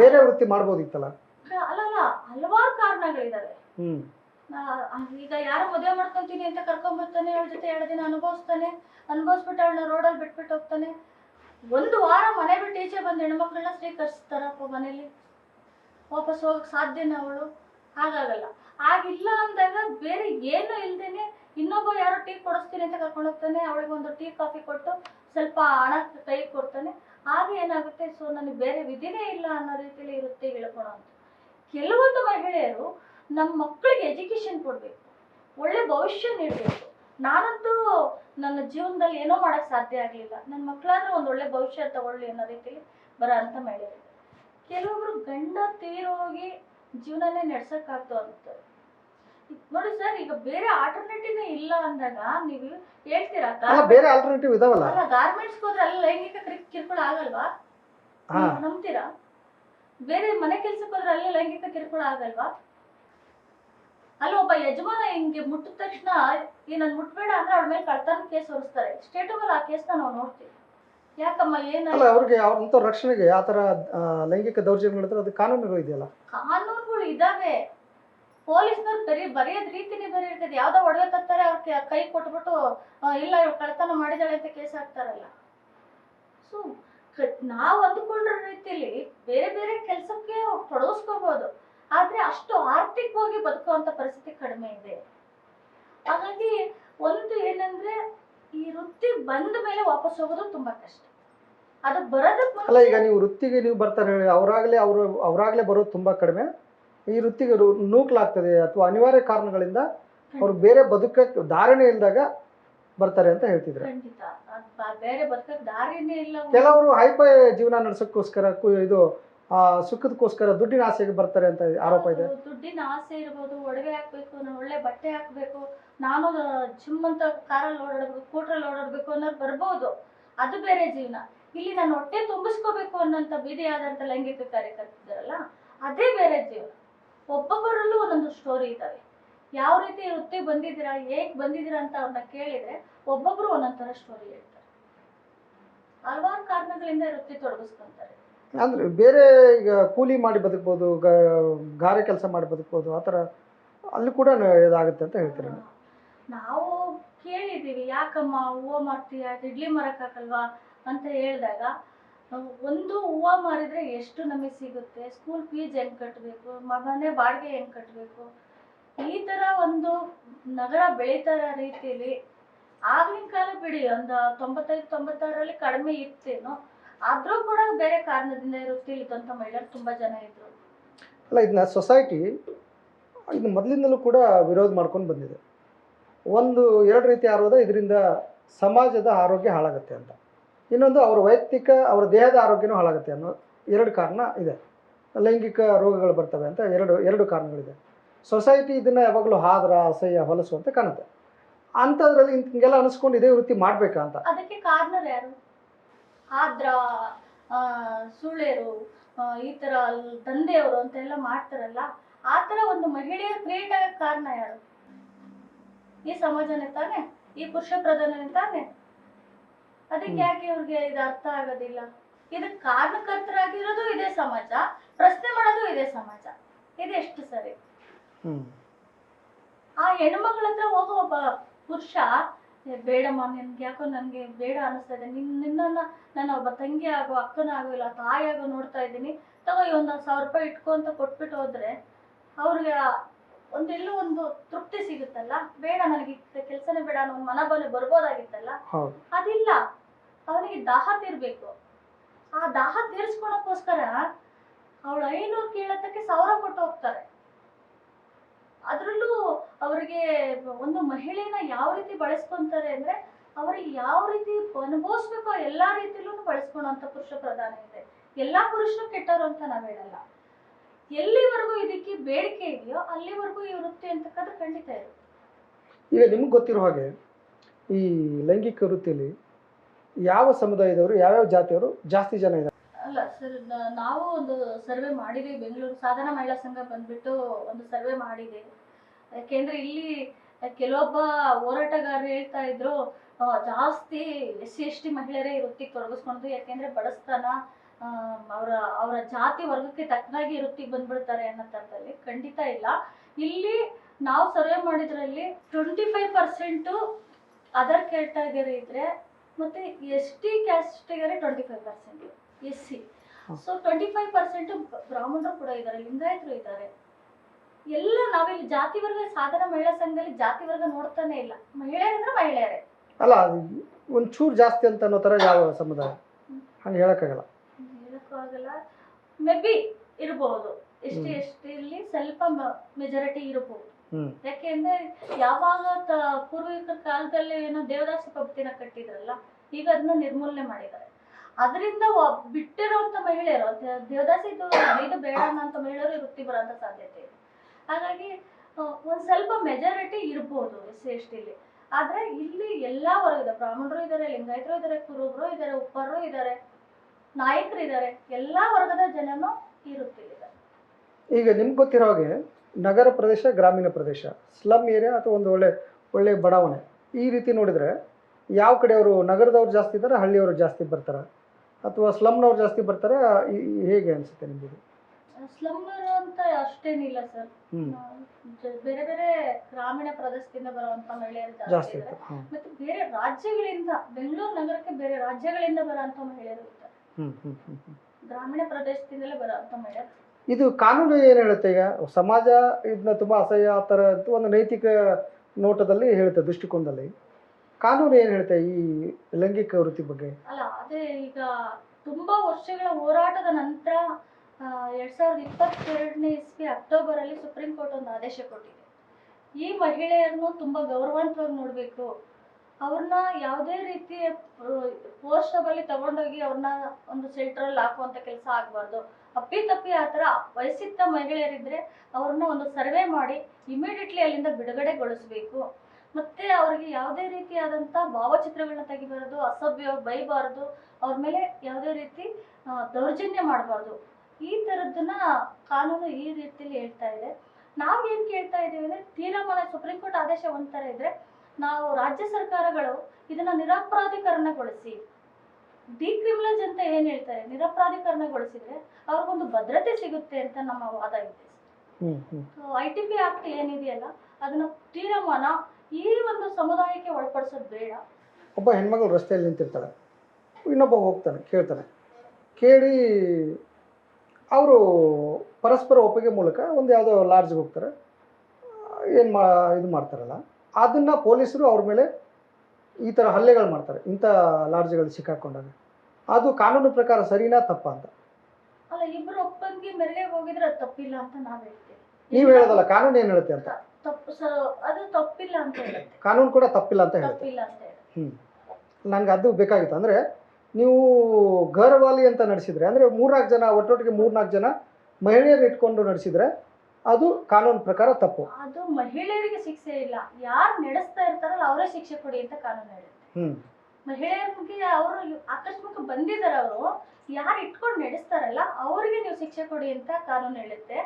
ಬೇರೆ ವೃತ್ತಿ ಮಾಡ್ಬೋದಿತ್ತಲ್ಲ? ಅಲ್ಲ ಅಲ್ಲ ಹಲವಾರು ಕಾರಣಗಳಿದಾವೆ. ಈಗ ಯಾರು ಮದುವೆ ಮಾಡ್ಕೊಂತೀನಿ ಅಂತ ಕರ್ಕೊಂಡ್ಬರ್ತಾನೆ ಅವಳ ಜೊತೆ ಎರಡು ದಿನ ಅನುಭವಿಸ್ತಾನೆ ಅನುಭವಿಸ್ಬಿಟ್ಟು ಅವಳನ್ನ ರೋಡಲ್ಲಿ ಬಿಟ್ಬಿಟ್ಟು ಹೋಗ್ತಾನೆ. ಒಂದು ವಾರ ಮನೆ ಬಿಟ್ಟು ಈಚೆ ಬಂದು ಹೆಣ್ಮಕ್ಳನ್ನ ಸ್ವೀಕರಿಸ್ತಾರಪ್ಪ ಮನೇಲಿ. ವಾಪಸ್ ಹೋಗಕ್ ಸಾಧ್ಯನ ಅವಳು? ಹಾಗಾಗಲ್ಲ. ಆಗಿಲ್ಲ ಅಂದಾಗ ಬೇರೆ ಏನು ಇಲ್ದೇನೆ ಇನ್ನೊಬ್ಬ ಯಾರೋ ಟೀ ಕೊಡಿಸ್ತೀನಿ ಅಂತ ಕರ್ಕೊಂಡು ಹೋಗ್ತಾನೆ, ಅವಳಿಗೆ ಒಂದು ಟೀ, ಕಾಫಿ ಕೊಟ್ಟು ಸ್ವಲ್ಪ ಹಣ ಕೈ ಕೊಡ್ತಾನೆ. ಆಗ ಏನಾಗುತ್ತೆ? ಸೊ ನನಗೆ ಬೇರೆ ವಿಧಿನೇ ಇಲ್ಲ ಅನ್ನೋ ರೀತಿಯಲ್ಲಿ ಇರುತ್ತೆ ಹೇಳ್ಕೊಳೋ ಕೆಲವೊಂದು ಮಹಿಳೆಯರು ನಮ್ಮ ಮಕ್ಕಳಿಗೆ ಎಜುಕೇಶನ್ ಕೊಡಬೇಕು. ಒಳ್ಳೆ ಭವಿಷ್ಯ ನೀಡಬೇಕು. ನಾನಂತೂ ನನ್ನ ಜೀವನದಲ್ಲಿ ಏನೋ ಮಾಡಕ್ ಸಾಧ್ಯ ಆಗಲಿಲ್ಲ. ನನ್ನ ಮಕ್ಕಳಾದ್ರೂ ಒಂದು ಒಳ್ಳೆ ಭವಿಷ್ಯ ತಗೊಳ್ಳಿ ಅನ್ನೋ ರೀತಿಯಲ್ಲಿ ಬರೋ ಅಂತ ಮಹಿಳೆಯರು ಕೆಲವೊಬ್ರು ಗಂಡ ತೀರೋಗಿ ಜೀವನನೇ ನಡ್ಸಕ್ಕಾಗ್ತು ಅಂತ. ನೋಡಿ ಸರ್ ಈಗ ಬೇರೆ ಆಲ್ಟರ್ನೇಟಿವ್ ಇಲ್ಲ ಅಂದಾಗ ನೀವು ಹೇಳ್ತೀರಾ ಅಲ್ಲ ಬೇರೆ ಆಲ್ಟರ್ನೇಟಿವ್ ಇದಾವಲ್ಲ? ಅಲ್ಲ ಗಾರ್ಮೆಂಟ್ಸ್ ಹೋದ್ರೆ ಅಲ್ಲಿ ಲೈಂಗಿಕ ಕಿರ್- ಕಿರುಕುಳ ಆಗಲ್ವಾ? ನಂಬ್ತೀರಾ? ಬೇರೆ ಮನೆ ಕೆಲ್ಸಕ್ಕೆ ಹೋದ್ರೆ ಅಲ್ಲಿ ಲೈಂಗಿಕ ಕಿರುಕುಳ ಆಗಲ್ವಾ? ಅಲ್ಲಿ ಒಬ್ಬ ಯಜಮಾನ ಹಿಂಗೆ ಮುಟ್ಟಿದ ತಕ್ಷಣ ಈ ನನ್ ಮುಟ್ಬೇಡ ಅಂದ್ರೆ ಅವ್ರ ಮೇಲೆ ಕಳ್ತನ ಕೇಸ್ ಹೊರಿಸ್ತಾರೆ. ಸ್ಟೇಟಬಲ್ ಆ ಕೇಸ್ನ ನಾವು ನೋಡ್ತೀವಿ. ಯಾಕಮ್ಮ ಅಲ್ಲ ಅವ್ರಿಗೆ ಅವ್ರಂತ ರಕ್ಷಣೆಗೆ ಆ ಥರ ಆ, ಲೈಂಗಿಕ ದೌರ್ಜನ್ಯಗಳಿದ್ರೆ ಅದು ಕಾನೂನುಗಳು ಇದೆಯಲ್ಲ? ಕಾನೂನುಗಳು ಇದಾವೆ. ಪೊಲೀಸ್ನವ್ರು ಬರೀ ಬರೆಯೋದ್ ರೀತಿನೇ ಬರೀ ಇರ್ತದೆ ಯಾವ್ದೋ ಒಡವೆ ತರ್ತಾರೆ ಅವ್ರ ಕೈ ಕೊಟ್ಬಿಟ್ಟು ಆ, ಇಲ್ಲ ಇವ್ರು ಕಳ್ತನ ಮಾಡಿದಾಳೆ ಅಂತ ಕೇಸ್ ಹಾಕ್ತಾರಲ್ಲ. ಸೊ ನಾವು ಅಂದುಕೊಂಡಿರೋ ರೀತಿಲಿ ಬೇರೆ ಬೇರೆ ಕೆಲಸಕ್ಕೆ ತೊಡಗಿಸ್ಕೋಬಹುದು ಆದ್ರೆ ಅಷ್ಟು ಆರ್ಥಿಕವಾಗಿ ಬದುಕುವಂತ ಪರಿಸ್ಥಿತಿ ಕಡಿಮೆ ಇದೆ. ಹಾಗಾಗಿ ಒಂದು ಏನಂದ್ರೆ ಈ ವೃತ್ತಿ ಬಂದ ಮೇಲೆ ವಾಪಸ್ ಹೋಗೋದು ತುಂಬಾ ಕಷ್ಟ. ಅದು ಬರೋದಕ್ಕೆ ಅಲ್ಲ ಈಗ ನೀವು ವೃತ್ತಿಗೆ ನೀವು ಬರ್ತಾರೆ ಅವರಾಗಲೇ ಅವರು ಅವರಾಗಲೇ ಬರೋದು ತುಂಬ ಕಡಿಮೆ. ಈ ವೃತ್ತಿಗೆ ರು- ನೂಕ್ಲಾಗ್ತದೆ ಅಥವಾ ಅನಿವಾರ್ಯ ಕಾರಣಗಳಿಂದ ಅವ್ರು ಬೇರೆ ಬದುಕಕ್ಕೆ ಧಾರಣೆ ಇಲ್ದಾಗ ಬರ್ತಾರೆ ಅಂತ ಹೇಳ್ತಿದ್ರು. ಖಂಡಿತ. ಅದ್ ಬ- ಬೇರೆ ಬದುಕಕ್ ದಾರಿನೇ ಇಲ್ಲ. ಕೆಲವರು ಹೈಫೈ ಜೀವನ ನಡೆಸೋಕ್ಕೋಸ್ಕರ ಕು- ಇದು ಆ, ಸುಖದಕ್ಕೋಸ್ಕರ ದುಡ್ಡಿನ ಆಸೆಗೆ ಬರ್ತಾರೆ ಅಂತ ಆರೋಪ ಇದೆ. ದುಡ್ಡಿನ ಆಸೆ ಇರ್ಬೋದು ಒಡವೆ ಹಾಕ್ಬೇಕು ನಾನು ಒಳ್ಳೆ ಬಟ್ಟೆ ಹಾಕ್ಬೇಕು ನಾನು ಜಿಮ್ ಅಂತ ಕಾರಲ್ಲಿ ಓಡಾಡಬೇಕು ಸ್ಕೂಟ್ರಲ್ಲಿ ಓಡಾಡ್ಬೇಕು ಅನ್ನೋದು ಬರ್ಬೋದು. ಅದು ಬೇರೆ ಜೀವನ. ಇಲ್ಲಿ ನಾನು ಹೊಟ್ಟೆ ತುಂಬಿಸ್ಕೋಬೇಕು ಅನ್ನೋಂಥ ಬೀದಿಯಾದಂಥ ಲೈಂಗಿಕ ಕಾರ್ಯಕರ್ತಿದ್ದಾರಲ್ಲ ಅದೇ ಬೇರೆ ಜೀವನ. ಒಬ್ಬೊಬ್ಬರಲ್ಲೂ ಒಂದೊಂದು ಸ್ಟೋರಿ ಇದ್ದಾವೆ ಯಾವ ರೀತಿ ವೃತ್ತಿ ಬಂದಿದ್ದೀರಾ ಹೇಗೆ ಬಂದಿದ್ದೀರಾ ಅಂತ ಅವ್ರನ್ನ ಕೇಳಿದರೆ ಒಬ್ಬೊಬ್ರು ಒಂದೊಂದ್ ಥರ ಸ್ಟೋರಿ ಹೇಳ್ತಾರೆ. ಹಲವಾರು ಕಾರಣಗಳಿಂದ ವೃತ್ತಿ ತೊಡಗಿಸ್ಕೊಂತಾರೆ. ಅಂದ್ರೆ ಬೇರೆ ಈಗ ಕೂಲಿ ಮಾಡಿ ಬದುಕ್ಬೋದು ಗಾರೆ ಕೆಲಸ ಮಾಡಿ ಬದುಕ್ಬೋದು, ಆ ಥರ ಅಲ್ಲಿ ಕೂಡ ಇದಾಗುತ್ತೆ ಅಂತ ಹೇಳ್ತೀರ. ನೀವು. ಕೇಳಿದೀವಿ ಯಾಕಮ್ಮ ಹೂವು ಮಾರ್ತೀಯ, ಇಡ್ಲಿ ಮರಕ್ಕಾಗಲ್ವಾ ಅಂತ ಹೇಳಿದಾಗ, ಒಂದು ಹೂವು ಮಾರಿದ್ರೆ ಎಷ್ಟು ನಮಗೆ ಸಿಗುತ್ತೆ? ಸ್ಕೂಲ್ ಫೀಸ್ ಹೆಂಗೆ ಕಟ್ಟಬೇಕು ಮನೆ ಬಾಡಿಗೆ ಹೆಂಗೆ ಕಟ್ಟಬೇಕು ಈ ತರ ಒಂದು ನಗರ ಬೆಳೀತಾ ರೀತಿಯಲ್ಲಿ ಆಗಿನ ಕಾಲ ಬಿಡಿ, ಒಂದು ತೊಂಬತ್ತೈದು, ತೊಂಬತ್ತಾರರಲ್ಲಿ ಕಡಿಮೆ ಇತ್ತೇನೋ ಆದ್ರೂ ಕೂಡ ಬೇರೆ ಕಾರಣದಿಂದ ವೃತ್ತಿಲಿದ್ದಂಥ ಮಹಿಳೆಯರು ತುಂಬಾ ಜನ ಇದ್ರು. ಅಲ್ಲ ಇದನ್ನ ಸೊಸೈಟಿ ಇದು ಮೊದಲಿಂದಲೂ ಕೂಡ ವಿರೋಧ ಮಾಡ್ಕೊಂಡು ಬಂದಿದೆ. ಒಂದು ಎರಡು ರೀತಿ ಆರೋದ ಇದರಿಂದ ಸಮಾಜದ ಆರೋಗ್ಯ ಹಾಳಾಗುತ್ತೆ ಅಂತ. ಇನ್ನೊಂದು ಅವರ ವೈಯಕ್ತಿಕ ಅವರ ದೇಹದ ಆರೋಗ್ಯನೂ ಹಾಳಾಗುತ್ತೆ ಅನ್ನೋ ಎರಡು ಕಾರಣ ಇದೆ. ಲೈಂಗಿಕ ರೋಗಗಳು ಬರ್ತವೆ ಅಂತ ಎರಡು ಎರಡು ಕಾರಣಗಳಿದೆ. ಸೊಸೈಟಿ ಇದನ್ನು ಯಾವಾಗಲೂ ಹಾದ್ರ ಅಸಹ್ಯ ಹೊಲಸು ಅಂತ ಕಾಣುತ್ತೆ. ಅಂಥದ್ರಲ್ಲಿ ಹಿಂಗೆಲ್ಲ ಅನಿಸ್ಕೊಂಡು ಇದೇ ವೃತ್ತಿ ಮಾಡಬೇಕಾ ಅಂತ? ಅದಕ್ಕೆ ಕಾರಣ ಯಾರು? ಆದ್ರ ಆ, ಸುಳ್ಳೇರು ಆ, ಈ ತರ ಅಲ್- ತಂದೆಯವರು ಅಂತೆಲ್ಲ ಮಾಡ್ತಾರಲ್ಲ ಆ ತರ ಒಂದು ಮಹಿಳೆಯರು ಕ್ರಿಯೇಟ್ ಆಗಕ್ಕೆ ಕಾರಣ ಯಾರು? ಈ ಸಮಾಜನೇ ತಾನೆ? ಈ ಪುರುಷ ಪ್ರಧಾನನೇ ತಾನೆ? ಅದಕ್ಕೆ ಯಾಕೆ ಇವ್ರಿಗೆ ಇದು ಅರ್ಥ ಆಗೋದಿಲ್ಲ? ಇದಕ್ಕೆ ಕಾರಣಕರ್ತರಾಗಿರೋದು ಇದೇ ಸಮಾಜ ಪ್ರಶ್ನೆ ಮಾಡೋದು ಇದೇ ಸಮಾಜ. ಇದೆಷ್ಟು ಎಷ್ಟು ಸರಿ? ಆ ಹೆಣ್ಮಕ್ಳ ಹತ್ರ ಹೋಗೋ ಒಬ್ಬ ಪುರುಷ "ಏ, ಬೇಡಮ್ಮ ನಿನ್ಗೆ ಯಾಕೋ ನನಗೆ ಬೇಡ ಅನಿಸ್ತಾ ಇದೆ ನಿನ್ ನಿನ್ನನ್ನ ನಾನು ಒಬ್ಬ ತಂಗಿ ಆಗೋ ಅಕ್ಕನ ಆಗೋ ಇಲ್ಲ ತಾಯಿ ಆಗೋ ನೋಡ್ತಾ ಇದ್ದೀನಿ. ತಗೋ ಈ ಒಂದು ಸಾವಿರ ರೂಪಾಯಿ ಇಟ್ಕೊ ಅಂತ ಕೊಟ್ಬಿಟ್ಟು ಹೋದ್ರೆ ಅವ್ರಿಗೆ ಒಂದೆಲ್ಲೋ ಒಂದು ತೃಪ್ತಿ ಸಿಗುತ್ತಲ್ಲ? ಬೇಡ ನನಗೆ ಕೆಲಸನೇ ಬೇಡ ಅನ್ನೋ ಮನಬಲೆ ಬರ್ಬೋದಾಗಿತ್ತಲ್ಲ? ಅದಿಲ್ಲ. ಅವನಿಗೆ ದಾಹ ತೀರ್ಬೇಕು. ಆ ದಾಹ ತೀರಿಸ್ಕೊಳಕ್ಕೋಸ್ಕರ ಅವಳು ಐನೂರು ಕೇಳತ್ತಕ್ಕೆ ಸಾವಿರ ಕೊಟ್ಟು ಹೋಗ್ತಾರೆ. ಅದರಲ್ಲೂ ಅವರಿಗೆ ಒಂದು ಮಹಿಳೆನ ಯಾವ ರೀತಿ ಬಳಸ್ಕೊಂತಾರೆ ಅಂದ್ರೆ ಅವ್ರಿಗೆ ಯಾವ ರೀತಿ ಅನುಭವಿಸ್ಬೇಕೋ ಎಲ್ಲಾ ರೀತಿಲೂ ಬಳಸ್ಕೊಳ್ಳೋಂಥ ಪುರುಷ ಪ್ರಧಾನ ಇದೆ. ಎಲ್ಲಾ ಪುರುಷರು ಕೆಟ್ಟರು ಅಂತ ನಾವ್ ಹೇಳಲ್ಲ. ಎಲ್ಲಿವರೆಗೂ ಇದಕ್ಕೆ ಬೇಡಿಕೆ ಇದೆಯೋ ಅಲ್ಲಿವರೆಗೂ ಈ ವೃತ್ತಿ ಅಂತಕ್ಕದ್ದು ಖಂಡಿತ ಇದೆ ಈಗ ನಿಮ್ಗೆ ಗೊತ್ತಿರೋ ಹಾಗೆ ಈ ಲೈಂಗಿಕ ವೃತ್ತಿಯಲ್ಲಿ ಯಾವ ಸಮುದಾಯದವರು, ಯಾವ್ಯಾವ ಜಾತಿಯವರು ಜಾಸ್ತಿ ಜನ ಇದ್ದಾರೆ? ಅಲ್ಲ, ಸರ್ ನಾವು ಒಂದು ಸರ್ವೆ ಮಾಡಿದ್ದೀವಿ ಬೆಂಗಳೂರು ಸಾಧನ ಮಹಿಳಾ ಸಂಘ ಬಂದ್ಬಿಟ್ಟು ಒಂದು ಸರ್ವೆ ಮಾಡಿದೆ ಯಾಕೆಂದ್ರೆ ಇಲ್ಲಿ ಕೆಲವೊಬ್ಬ ಹೋರಾಟಗಾರರು ಹೇಳ್ತಾ ಇದ್ರು ಜಾಸ್ತಿ ಎಸ್ ಸಿ, ಎಸ್ ಟಿ ಮಹಿಳೆಯರೇ ವೃತ್ತಿಗೆ ತೊಡಗಿಸ್ಕೊಂಡು, ಯಾಕೆಂದ್ರೆ ಬಡಸ್ತಾನ ಅವರ ಅವರ ಜಾತಿ ವರ್ಗಕ್ಕೆ ತಕ್ಕನಾಗಿ ವೃತ್ತಿಗೆ ಬಂದ್ಬಿಡ್ತಾರೆ ಅನ್ನೋ ಥರದಲ್ಲಿ ಖಂಡಿತ ಇಲ್ಲ ಇಲ್ಲಿ ನಾವು survey ಮಾಡಿದ್ರಲ್ಲಿ twenty five percent other category ಇದ್ರೆ ಮತ್ತೆ S T category twenty five percent S C. So twenty five percent ಬ್ರಾಹ್ಮಣರು ಕೂಡ ಇದ್ದಾರೆ ಲಿಂಗಾಯತರು ಇದ್ದಾರೆ. ಎಲ್ಲ ನಾವಿಲ್ಲಿ ಜಾತಿ ವರ್ಗ ಸಾಧನ ಮಹಿಳಾ ಸಂಘದಲ್ಲಿ ಜಾತಿ ವರ್ಗ ನೋಡ್ತಾನೆ ಇಲ್ಲ. ಮಹಿಳೆಯರಂದ್ರೆ ಮಹಿಳೆಯರೇ. ಅಲ್ಲ ಒಂಚೂರು ಜಾಸ್ತಿ ಅಂತ ಅನ್ನೋ ತರ ಯಾವ ಸಮುದಾಯ? ಹಂಗೆ ಹೇಳೋಕ್ಕಾಗಲ್ಲ. ಹೇಳಕ್ಕೂ ಆಗಲ್ಲ ಮೇ ಬಿ ಇರಬಹುದು ಎಷ್ಟು ಎಷ್ಟು ಹ್ಮ್. ಎಸ್ ಸ್ವಲ್ಪ ಮೆಜಾರಿಟಿ ಇರಬಹುದು ಯಾಕೆಂದ್ರೆ ಯಾವಾಗ ಪೂರ್ವಿಕ ಪೂರ್ವಿಕರ ಕಾಲದಲ್ಲಿ ಏನೋ ದೇವದಾಸಿ ಪದ್ಧತಿನ ಕಟ್ಟಿದ್ರಲ್ಲ ಈಗ ಅದನ್ನ ನಿರ್ಮೂಲನೆ ಮಾಡಿದ್ದಾರೆ. ಅದರಿಂದ ಬಿಟ್ಟಿರುವಂತ ಮಹಿಳೆಯರು ದೇವದಾಸಿ ಇದು ಬೇಡ ಅನ್ನೋಂಥ ಮಹಿಳೆಯರು ವೃತ್ತಿ ಬರೋಂಥ ಸಾಧ್ಯತೆ ಇದೆ. ಹಾಗಾಗಿ ಒಂದು ಸ್ವಲ್ಪ ಮೆಜಾರಿಟಿ ಇರ್ಬೋದು ಎಸ್ ಸಿ ಆದ್ರೆ ಇಲ್ಲಿ ಎಲ್ಲಾ ವರ್ಗದ ಬ್ರಾಹ್ಮಣರು ಇದ್ದಾರೆ ಲಿಂಗಾಯತರು ಇದ್ದಾರೆ ಕುರುಬರು ಇದ್ದಾರೆ ಉಪ್ಪರು ಇದ್ದಾರೆ ನಾಯಕರು ಇದ್ದಾರೆ ಎಲ್ಲಾ ವರ್ಗದ ಜನನು ಈ ಈಗ ನಿಮ್ಗೆ ಗೊತ್ತಿರೋ ಹಾಗೆ ನಗರ ಪ್ರದೇಶ, ಗ್ರಾಮೀಣ ಪ್ರದೇಶ, ಸ್ಲಮ್ ಏರಿಯಾ ಅಥವಾ ಒಂದು ಒಳ್ಳೆ ಒಳ್ಳೆ ಬಡಾವಣೆ, ಈ ರೀತಿ ನೋಡಿದ್ರೆ ಯಾವ ಕಡೆಯವರು ನಗರದವ್ರು ಜಾಸ್ತಿ ಇದ್ದಾರೆ ಹಳ್ಳಿಯವರು ಜಾಸ್ತಿ ಬರ್ತಾರೆ? ಅಥವಾ ಸ್ಲಮ್ನವ್ರು ಜಾಸ್ತಿ ಬರ್ತಾರೆ ಹೇಗೆ ಅನಿಸುತ್ತೆ ನಿಮಗೆ? ಸ್ಲಮ್ನವರು ಅಂತ ಅಷ್ಟೇನಿಲ್ಲ ಸರ್ ಬೇರೆ ಬೇರೆ ಗ್ರಾಮೀಣ ಪ್ರದೇಶದಿಂದ ಬರುವಂತ ಮಹಿಳೆಯರು ಜಾಸ್ತಿ ಇದ್ದಾರೆ. ಮತ್ತೆ ಬೇರೆ ರಾಜ್ಯಗಳಿಂದ ಬೆಂಗಳೂರು ನಗರಕ್ಕೆ ಬೇರೆ ರಾಜ್ಯಗಳಿಂದ ಬರುವಂತ ಮಹಿಳೆಯರು ಹ್ಞೂ ಗ್ರಾಮೀಣ ಪ್ರದೇಶದಿಂದಲೇ ಬರುವಂತ ಮಹಿಳೆಯರು. ಇದು ಕಾನೂನು ಏನು ಹೇಳುತ್ತೆ ಈಗ? ಸಮಾಜ ಇದನ್ನ ತುಂಬಾ ಅಸಹ್ಯ ಆ ಥರ ಅಂತ ಒಂದು ನೈತಿಕ ನೋಟದಲ್ಲಿ ಹೇಳುತ್ತೆ ದೃಷ್ಟಿಕೋನದಲ್ಲಿ. ಕಾನೂನು ಏನು ಹೇಳ್ತಾ ಈ ಲೈಂಗಿಕ ವೃತ್ತಿ ಬಗ್ಗೆ? ಅಲ್ಲ, ಅದೇ ಈಗ ತುಂಬಾ ವರ್ಷಗಳ ಹೋರಾಟದ ನಂತರ ಎರಡ್ ಸಾವಿರದ ಇಪ್ಪತ್ತೆರಡನೇ ಇಸ್ವಿ ಅಕ್ಟೋಬರ್ ಅಲ್ಲಿ ಸುಪ್ರೀಂ ಕೋರ್ಟ್ ಒಂದು ಆದೇಶ ಕೊಟ್ಟಿದೆ. ಈ ಮಹಿಳೆಯರನ್ನು ತುಂಬಾ ಗೌರವಾನ್ವಿತವಾಗಿ ನೋಡ್ಬೇಕು. ಅವ್ರನ್ನ ಯಾವುದೇ ರೀತಿಯ ಪೋಸ್ಟಬಲ್ಲಿ ತಗೊಂಡೋಗಿ ಅವ್ರನ್ನ ಒಂದು ಸೆಲ್ಟ್ರಲ್ಲಿ ಹಾಕುವಂತ ಕೆಲಸ ಆಗ್ಬಾರ್ದು. ಅಪ್ಪಿ ತಪ್ಪಿ ಆ ಥರ ವಯಸ್ಸಿದ್ದ ಮಹಿಳೆಯರಿದ್ರೆ ಅವ್ರನ್ನ ಒಂದು ಸರ್ವೆ ಮಾಡಿ ಇಮಿಡಿಯೇಟ್ಲಿ ಅಲ್ಲಿಂದ ಬಿಡುಗಡೆಗೊಳಿಸ್ಬೇಕು. ಮತ್ತೆ ಅವ್ರಿಗೆ ಯಾವುದೇ ರೀತಿಯಾದಂತ ಭಾವಚಿತ್ರಗಳನ್ನ ತೆಗಿಬಾರದು ಅಸಭ್ಯ ಬೈಬಾರದು ಅವ್ರ ಮೇಲೆ ಯಾವುದೇ ರೀತಿ ದೌರ್ಜನ್ಯ ಮಾಡಬಾರ್ದು. ಈ ತರದ್ದನ್ನ ಕಾನೂನು ಈ ರೀತಿಯಲ್ಲಿ ಹೇಳ್ತಾ ಇದೆ. ನಾವು ಏನು ಕೇಳ್ತಾ ಇದ್ದೀವಿ ಅಂದ್ರೆ ತೀರ್ಮಾನ ಸುಪ್ರೀಂ ಕೋರ್ಟ್ ಆದೇಶ ಒಂಥರ ಇದ್ರೆ ನಾವು ರಾಜ್ಯ ಸರ್ಕಾರಗಳು ಇದನ್ನ ನಿರಪರಾಧೀಕರಣಗೊಳಿಸಿ ಡಿಕ್ರಿಮಿನಲೈಸ್ ಅಂತ ಏನು ಹೇಳ್ತಾರೆ ನಿರಪರಾಧೀಕರಣಗೊಳಿಸಿದ್ರೆ ಅವ್ರಿಗೊಂದು ಭದ್ರತೆ ಸಿಗುತ್ತೆ ಅಂತ ನಮ್ಮ ವಾದ ಇದೆ. ಐ ಟಿ ಪಿ ಆಕ್ಟ್ ಏನಿದೆಯಲ್ಲ ಅದನ್ನ ತೀರ್ಮಾನ ಈ ಒಂದು ಸಮುದಾಯಕ್ಕೆ ಒಳಪಡಿಸೋದು ಬೇಡ. ಒಬ್ಬ ಹೆಣ್ಮಗಳು ರಸ್ತೆಯಲ್ಲಿ ನಿಂತಿರ್ತಾಳೆ. ಇನ್ನೊಬ್ಬ ಹೋಗ್ತಾನೆ ಕೇಳ್ತಾನೆ. ಕೇಳಿ ಅವರು ಪರಸ್ಪರ ಒಪ್ಪಿಗೆ ಮೂಲಕ ಒಂದು ಯಾವುದೋ ಲಾಡ್ಜ್ಗೆ ಹೋಗ್ತಾರೆ. ಏನು ಮಾ ಇದು ಮಾಡ್ತಾರಲ್ಲ ಅದನ್ನು ಪೊಲೀಸರು ಅವ್ರ ಮೇಲೆ ಈ ಥರ ಹಲ್ಲೆಗಳು ಮಾಡ್ತಾರೆ ಇಂಥ ಲಾಡ್ಜ್ಗಳು ಸಿಕ್ಕಾಕೊಂಡಾಗ. ಅದು ಕಾನೂನು ಪ್ರಕಾರ ಸರಿನಾ ತಪ್ಪ ಅಂತ. ಅಲ್ಲ ಇಬ್ಬರು ಒಪ್ಪಂದಿಗೆ ಮೇರೆಗೆ ಹೋಗಿದ್ರೆ ತಪ್ಪಿಲ್ಲ ಅಂತ ನಾವು ಹೇಳ್ತೀವಿ. ನೀವು ಹೇಳೋದಲ್ಲ ಕಾನೂನು ಏನು ಹೇಳುತ್ತೆ ಅಂತ? ತಪ್ಪು ಸ- ಅದು ತಪ್ಪಿಲ್ಲ ಅಂತ ಹೇಳುತ್ತೆ. ಕಾನೂನು ಕೂಡ ತಪ್ಪಿಲ್ಲ ಅಂತ ಹೇಳಿ ತಪ್ಪಿಲ್ಲ ಅಂತ ಹೇಳುತ್ತೆ. ಹ್ಞೂ ನಂಗೆ ಅದು ಬೇಕಾಗಿತ್ತು ಅಂದರೆ ನೀವು ಗರ್ವಾಲಿ ಅಂತ ನಡೆಸಿದ್ರೆ ಅಂದರೆ ಮೂರ್ನಾಲ್ಕು ಜನ ಒಟ್ಟೊಟ್ಟಿಗೆ ಮೂರ್ನಾಲ್ಕು ಜನ ಮಹಿಳೆಯರು ಇಟ್ಕೊಂಡು ನಡೆಸಿದ್ರೆ ಅದು ಕಾನೂನು ಪ್ರಕಾರ ತಪ್ಪು. ಅದು ಮಹಿಳೆಯರಿಗೆ ಶಿಕ್ಷೆ ಇಲ್ಲ. ಯಾರು ನಡೆಸ್ತಾ ಇರ್ತಾರಲ್ಲ ಅವರೇ ಶಿಕ್ಷೆ ಕೊಡಿ ಅಂತ ಕಾನೂನು ಹೇಳುತ್ತೆ. ಹ್ಞೂ ಬಗ್ಗೆ ಅವರು ಆಕಸ್ಮಿಕ ಬಂದಿದ್ದಾರೆ ಅವರು ಯಾರು ಇಟ್ಕೊಂಡು ನಡೆಸ್ತಾರಲ್ಲ ಅವರಿಗೆ ನೀವು ಶಿಕ್ಷೆ ಕೊಡಿ ಅಂತ ಕಾನೂನು ಹೇಳುತ್ತೆ.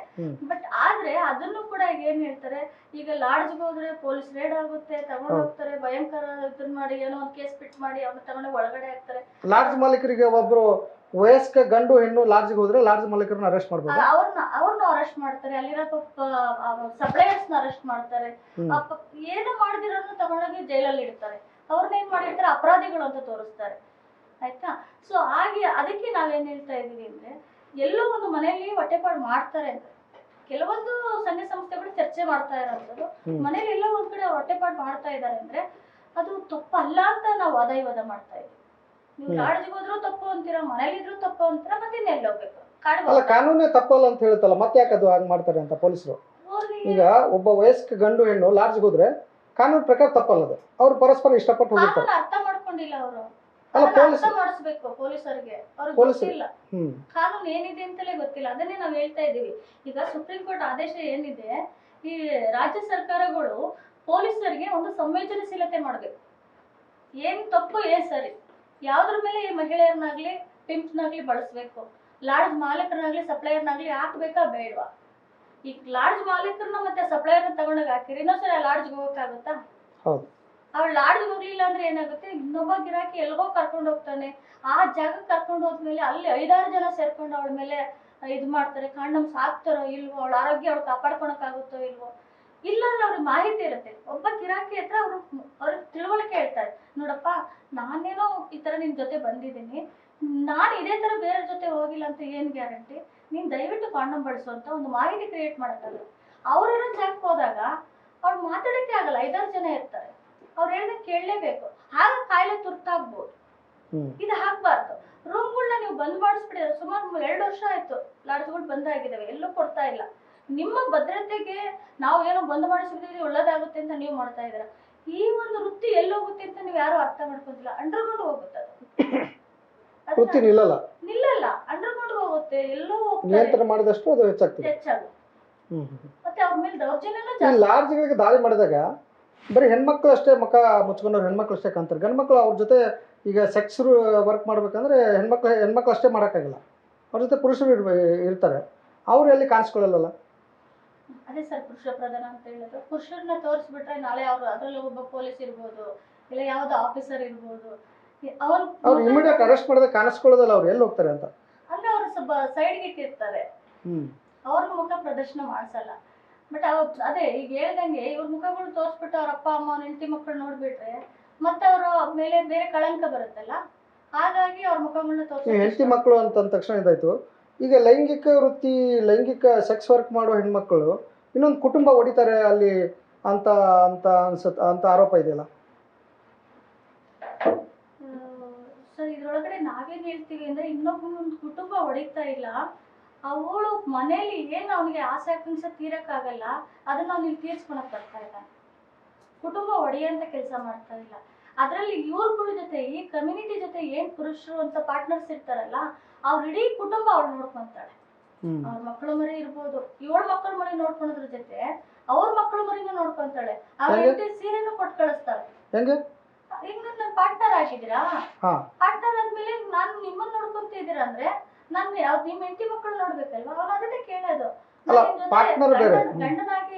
ಬಟ್ ಆದ್ರೆ ಅದನ್ನು ಕೂಡ ಈಗ ಏನ್ ಹೇಳ್ತಾರೆ ಈಗ ಲಾಡ್ಜ್ಗೆ ಹೋದ್ರೆ ಪೊಲೀಸ್ ರೇಡ್ ಆಗುತ್ತೆ ತಗೊಂಡ್ ಹೋಗ್ತಾರೆ ಭಯಂಕರ ಇದನ್ನ ಮಾಡಿ ಏನೋ ಒಂದು ಕೇಸ್ ಬಿಟ್ ಮಾಡಿ ಅವ್ರನ್ನ ತಗೊಂಡು ಒಳಗಡೆ ಹಾಕ್ತಾರೆ. ಲಾಡ್ಜ್ ಮಾಲೀಕರಿಗೆ ಒಬ್ರು ವಯಸ್ಕ ಗಂಡು ಹೆಣ್ಣು ಲಾಡ್ಜ್ಗೆ ಹೋದ್ರೆ ಲಾಡ್ಜ್ ಮಾಲೀಕರನ್ನ ಅರೆಸ್ಟ್ ಮಾಡ್ಬೋದು? ಅವ್ರನ್ನ ಅವ್ರನ್ನ ಅರೆಸ್ಟ್ ಮಾಡ್ತಾರೆ. ಅಲ್ಲಿರೋ ಸಪ್ಲೈಯರ್ಸ್ನ ಅರೆಸ್ಟ್ ಮಾಡ್ತಾರೆ. ಏನು ಮಾಡಿದಿರೋ ತಗೊಂಡೋಗಿ ಜೈಲಲ್ಲಿ ಇಡ್ತಾರೆ. ಅವ್ರನ್ನ ಏನ್ ಮಾಡಿರ್ತಾರೆ? ಅಪರಾಧಿಗಳು ಅಂತ ತೋರಿಸ್ತಾರೆ. ಆಯ್ತಾ? ಸೊ ಹಾಗೆ ಅದಕ್ಕೆ ನಾವೇನ್ ಹೇಳ್ತಾ ಇದೀವಿ ಅಂದ್ರೆ ಎಲ್ಲೋ ಒಂದು ಮನೆಯಲ್ಲಿ ಹೊಟ್ಟೆಪಾಡು ಮಾಡ್ತಾರೆ ಅಂತ. ಕೆಲವೊಂದು ಸಂಘ ಸಂಸ್ಥೆಗಳು ಚರ್ಚೆ ಮಾಡ್ತಾ ಇರೋಂಥದ್ದು. ಹ್ಮ್. ಮನೇಲಿ ಎಲ್ಲೋ ಒಂದ್ ಕಡೆ ಹೊಟ್ಟೆಪಾಡು ಮಾಡ್ತಾ ಇದ್ದಾರೆ ಅಂದ್ರೆ ಅದು ತಪ್ಪಲ್ಲ ಅಂತ ನಾವು ವಾದ ವಿವಾದ ಮಾಡ್ತಾ ಇದ್ದೀವಿ. ನೀವು ಹ್ಮ್. ಹೋದ್ರು ತಪ್ಪು ಅಂತೀರಾ ಮನೇಲಿದ್ರು ತಪ್ಪು ಅಂತೀರಾ ಮತ್ತೆ ಇನ್ನೆಲ್ಲಿ ಹೋಗ್ಬೇಕು? ಅಲ್ಲ ಕಾನೂನೇ ತಪ್ಪಲ್ಲ ಅಂತ ಹೇಳುತ್ತಲ್ಲ ಮತ್ತೆ ಯಾಕೆ ಅದು ಹಾಗೆ ಮಾಡ್ತಾರೆ ಅಂತ ಪೊಲೀಸರು? ಈಗ ಒಬ್ಬ ವಯಸ್ಕ ಗಂಡು ಹೆಣ್ಣು ಲಾಡ್ಜ್ಗೆ ಹೋದ್ರೆ ಕಾನೂನು ಪ್ರಕಾರ ತಪ್ಪಲ್ಲ ಅದು ಅವ್ರು ಪರಸ್ಪರ ಇಷ್ಟಪಟ್ಟು ಹೋಗಿರ್ತಾರೆ. ಅರ್ಥ ಮಾಡ್ಕೊಂಡಿಲ್ಲ ಅವರು. ಅಲ್ಲ ಪೊಲೀಸ್ ಅರ್ಥ ಮಾಡಿಸ್ಬೇಕು ಪೊಲೀಸರಿಗೆ. ಅವ್ರಿಗೆ ಪೊಲೀಸರು. ಗೊತ್ತಿಲ್ಲ. ಹ್ಮ್. ಕಾನೂನು ಏನಿದೆ ಅಂತಲೇ ಗೊತ್ತಿಲ್ಲ. ಅದನ್ನೇ ನಾವು ಹೇಳ್ತಾ ಇದೀವಿ ಈಗ ಸುಪ್ರೀಂ ಕೋರ್ಟ್ ಆದೇಶ ಏನಿದೆ ಈ ರಾಜ್ಯ ಸರ್ಕಾರಗಳು ಪೊಲೀಸರಿಗೆ ಒಂದು ಸಂವೇದನಶೀಲತೆ ಮಾಡಬೇಕು. ಏನ್ ತಪ್ಪು ಏನ್ ಸರಿ. ಯಾವ್ದ್ರ ಮೇಲೆ ಈ ಮಹಿಳೆಯರನ್ನಾಗ್ಲಿ ಪಿಂಪ್ಸ್ನಾಗ್ಲಿ ಬಳಸ್ಬೇಕು. ಲಾಡ್ಜ್ ಮಾಲೀಕರನ್ನಾಗ್ಲಿ ಸಪ್ಲೈಯರ್ನಾಗ್ಲಿ ಹಾಕ್ಬೇಕಾ ಬೇಡವಾ? ಈಗ ಲಾಡ್ಜ್ ಮಾಲೀಕರನ್ನ ಮತ್ತೆ ಸಪ್ಲೈಯರ್ ತಗೊಂಡಾಗ ಹಾಕಿರಿ ಇನ್ನೊಂದ್ಸಲ ಲಾಡ್ಜ್ಗೆ ಹೋಗಕ್ಕಾಗುತ್ತಾ ಹೌದು. ಅವ್ಳು ಲಾಡ್ಜ್ಗೆ ಹೋಗ್ಲಿಲ್ಲ ಅಂದ್ರೆ ಏನಾಗುತ್ತೆ? ಇನ್ನೊಬ್ಬ ಗಿರಾಕಿ ಎಲ್ಗೋ ಕರ್ಕೊಂಡು ಹೋಗ್ತಾನೆ. ಆ ಜಾಗಕ್ಕೆ ಕರ್ಕೊಂಡು ಹೋದ್ಮೇಲೆ ಅಲ್ಲಿ ಐದಾರು ಜನ ಸೇರ್ಕೊಂಡು ಅವಳ ಮೇಲೆ ಇದು ಮಾಡ್ತಾರೆ. ಕಾಂಡಮ್ ಸಾಕ್ತಾರೋ ಇಲ್ವೋ? ಅವಳ ಆರೋಗ್ಯ ಅವಳು ಕಾಪಾಡ್ಕೊಳಕ್ಕಾಗುತ್ತೋ ಇಲ್ವೋ? ಇಲ್ಲಾಂದ್ರೆ ಅವ್ರಿಗೆ ಮಾಹಿತಿ ಇರುತ್ತೆ. ಒಬ್ಬ ಗಿರಾಕಿ ಹತ್ರ ಅವ್ರು ಅವ್ರಿಗೆ ತಿಳುವಳಿಕೆ ಹೇಳ್ತಾರೆ. ನೋಡಪ್ಪ ನಾನೇನೋ ಈ ತರ ನಿನ್ ಜೊತೆ ಬಂದಿದ್ದೀನಿ. ನಾನು ಇದೇ ತರ ಬೇರೆ ಜೊತೆ ಹೋಗಿಲ್ಲ ಅಂತ ಏನ್ ಗ್ಯಾರಂಟಿ? ನೀನ್ ದಯವಿಟ್ಟು ಕಾಂಡಮ್ ಬಳಸು ಅಂತ ಒಂದು ಮಾಹಿತಿ ಕ್ರಿಯೇಟ್ ಮಾಡಕ್ಕಾಗಲ್ಲ. ಅವರನ್ನ ಜಾಕ್ ಹೋದಾಗ ಅವ್ರು ಮಾತಾಡಕ್ಕೆ ಆಗಲ್ಲ ಐದಾರು ಜನ ಇರ್ತಾರೆ. ಅವ್ರು ಹೇಳಿದ್ರೆ ಕೇಳಲೇಬೇಕು. ಆಗ ಕಾಯಿಲೆ ತುರ್ತಾಗ್ಬೋದು. ಇದು ಹಾಕ್ಬಾರ್ದು. ರೂಮ್ಗಳನ್ನ ನೀವು ಬಂದ್ ಮಾಡಿಸ್ಬಿಟ್ಟಿದ್ರೆ ಸುಮಾರು ಎರಡು ವರ್ಷ ಆಯ್ತು. ಲಾಡ್ಜ್ಗಳು ಆಗಿದಾವೆ ಎಲ್ಲೂ ಕೊಡ್ತಾ ಇಲ್ಲ. ನಿಮ್ಮ ಭದ್ರತೆಗೆ ನಾವು ಏನೋ ಬಂದ್ ಮಾಡಿಸ್ಬಿಟ್ಟಿದ್ರೆ ಒಳ್ಳೇದಾಗುತ್ತೆ ಅಂತ ನೀವು ಮಾಡ್ತಾ ಇದ್ದೀರಾ? ಈ ಒಂದು ವೃತ್ತಿ ಎಲ್ಲೋಗುತ್ತೆ ಅಂತ ನೀವು ಯಾರು ಅರ್ಥ ಮಾಡ್ಕೊಂತಿಲ್ಲ ಅಂಡರ್ಗ್ರೌಂಡ್ ಹೋಗುತ್ತೆ ಅದು. ನಿಲ್ಲಲ್ಲ. ನಿಲ್ಲಲ್ಲ. ಅಂಡರ್ಗ್ರೌಂಡ್ ಹೋಗುತ್ತೆ ಎಲ್ಲೋ ನಿಯಂತ್ರಣ ಮಾಡಿದಷ್ಟು ಅದು ಹೆಚ್ಚಾಗ್ತದೆ. ಹೆಚ್ಚಾಗುತ್ತೆ. ಮತ್ತೆ ಅವ್ರ ಮೇಲೆ ದೌರ್ಜನ್ಯನೂ ಜಾಸ್ತಿ. ದಾಳಿ ಮಾಡಿದಾಗ ಬರೀ ಹೆಣ್ಮಕ್ಳು ಅಷ್ಟೇ ಮುಖ ಮುಚ್ಕೊಂಡವ್ರು ಹೆಣ್ಮಕ್ಳು ಅಷ್ಟೇ ಕಾಣ್ತಾರೆ. ಗಂಡ್ಮಕ್ಳು ಅವ್ರ ಜೊತೆ ಈಗ ಸೆಕ್ಸ್ ವರ್ಕ್ ಮಾಡ್ಬೇಕಂದ್ರೆ ಹೆಣ್ಮಕ್ಳು ಹೆಣ್ಮಕ್ಳು ಅಷ್ಟೇ ಮಾಡೋಕ್ಕಾಗಲ್ಲ. ಅವ್ರ ಜೊತೆ ಪುರುಷರು ಇರ್ಬ ಇರ್ತಾರೆ. ಅವ್ರು ಎಲ್ಲಿ ಕಾಣಿಸ್ಕೊಳ್ಳಲ್ಲ ಅದೇ ಸರ್ ಪುರುಷ ಪ್ರಧಾನ ಅಂತ ಹೇಳಿದ್ರೆ. ಪುರುಷರನ್ನ ತೋರಿಸ್ಬಿಟ್ರೆ ನಾಳೆ ಅವರು ಅದರಲ್ಲಿ ಒಬ್ಬ ಪೊಲೀಸ್ ಇರ್ಬೋದು ಇಲ್ಲ ಯಾವ್ದೋ ಆಫೀಸರ್ ಇರ್ಬೋದು. ಅವ್ರು ಇಮಿಡಿಯೇಟ್ ಅರೆಸ್ಟ್ ಮಾಡಿದ್ರೆ ಕಾಣಿಸ್ಕೊಳ್ಳೋದಲ್ಲ ಅವ್ರು ಎಲ್ಲಿ ಹೋಗ್ತಾರೆ ಅಂತ. ಸ್ವಲ್ಪ ಸೈಡ್ಗೆ ಇಟ್ಟಿರ್ತಾರೆ. ಅವ್ರ ಮುಖ ಪ್ರದರ್ಶನ ಮಾಡಿಸಲ್ಲ. ಬಟ್ ಅವ್ ಅದೇ ಈಗ ಹೇಳ್ದಂಗೆ ಇವ್ರ ಮುಖಗಳು ತೋರಿಸ್ಬಿಟ್ಟು ಅವ್ರ ಅಪ್ಪ ಅಮ್ಮ ಅವ್ರ ಹೆಂಡತಿ ಮಕ್ಕಳು ನೋಡ್ಬಿಟ್ರೆ ಮತ್ತೆ ಅವರ ಮೇಲೆ ಬೇರೆ ಕಳಂಕ ಬರುತ್ತಲ್ಲ? ಹಾಗಾಗಿ ಅವ್ರ ಮುಖಗಳನ್ನ ತೋರಿಸ್ ಹೆಂಡತಿ ಮಕ್ಕಳು ಅಂತ ಅಂದ ತಕ್ಷಣ ಇದಾಯ್ತು. ಈಗ ಲೈಂಗಿಕ ವೃತ್ತಿ ಲೈಂಗಿಕ ಸೆಕ್ಸ್ ವರ್ಕ್ ಮಾಡೋ ಹೆಣ್ಮಕ್ಳು ಇನ್ನೊಂದು ಕುಟುಂಬ ಹೊಡಿತಾರೆ ಅಲ್ಲಿ ಅಂತ ಅಂತ ಅನ್ಸತ್ ಅಂತ ಆರೋಪ ಇದೆಯಲ್ಲ? ಇದ್ರೊಳಗಡೆ ನಾವೇನ್ ಹೇಳ್ತೀವಿ ಅಂದ್ರೆ ಇನ್ನೊಬ್ಬನ ಒಂದು ಕುಟುಂಬ ಹೊಡಿತಾ ಇಲ್ಲ ಅವಳು ಮನೇಲಿ ಏನು ಅವನಿಗೆ ಆಸೆ ಆಕಾಂಕ್ಷೆ ತೀರಕ್ಕಾಗಲ್ಲ ಅದನ್ನ ಅವ್ನಿಗೆ ತೀರ್ಸ್ಕೊಳಕ್ ಬರ್ತಾ ಇಲ್ಲ. ಕುಟುಂಬ ಒಡೆಯಂತ ಕೆಲಸ ಮಾಡ್ತಾ ಇಲ್ಲ. ಅದರಲ್ಲಿ ಇವ್ರಗಳ ಜೊತೆ ಈ ಕಮ್ಯುನಿಟಿ ಜೊತೆ ಏನ್ ಪುರುಷರು ಅಂತ ಪಾರ್ಟ್ನರ್ಸ್ ಇರ್ತಾರಲ್ಲ ಅವ್ರ ಇಡೀ ಕುಟುಂಬ ಅವಳು ನೋಡ್ಕೊಂತಾಳೆ. ಅವ್ರ ಮಕ್ಕಳು ಮರಿ ಇರ್ಬೋದು. ಇವಳ ಮಕ್ಕಳ ಮರಿ ನೋಡ್ಕೊಳೋದ್ರ ಜೊತೆ ಅವ್ರ ಮಕ್ಕಳ ಮರಿನ ನೋಡ್ಕೊಂತಾಳೆ. ಅವ್ರ ಸೀರೆನೂ ಕೊಟ್ಟು ಕಳಿಸ್ತಾಳೆ. ಹೆಂಗೆ? ಈಗ ನನ್ನ ಪಾರ್ಟ್ನರ್ ಆಗಿದ್ದೀರಾ? ನಾನು ನಿಮ್ಮನ್ನ ನೋಡ್ಕೊಂತ ಇದೀರ ಅಂದ್ರೆ ನಾನು ಯಾವ್ದು ನಿಮ್ಮ ಹೆಂಡತಿ ಮಕ್ಕಳು ನೋಡ್ಬೇಕಲ್ವಾ? ಅವಾಗ ಅದನ್ನೇ ಕೇಳೋದು. ಅಲ್ಲ, ನಾನ್ ನಿನ್ ಜೊತೆ partner ಬೇರೆ. ಗಂಡನ್- ಗಂಡನಾಗಿ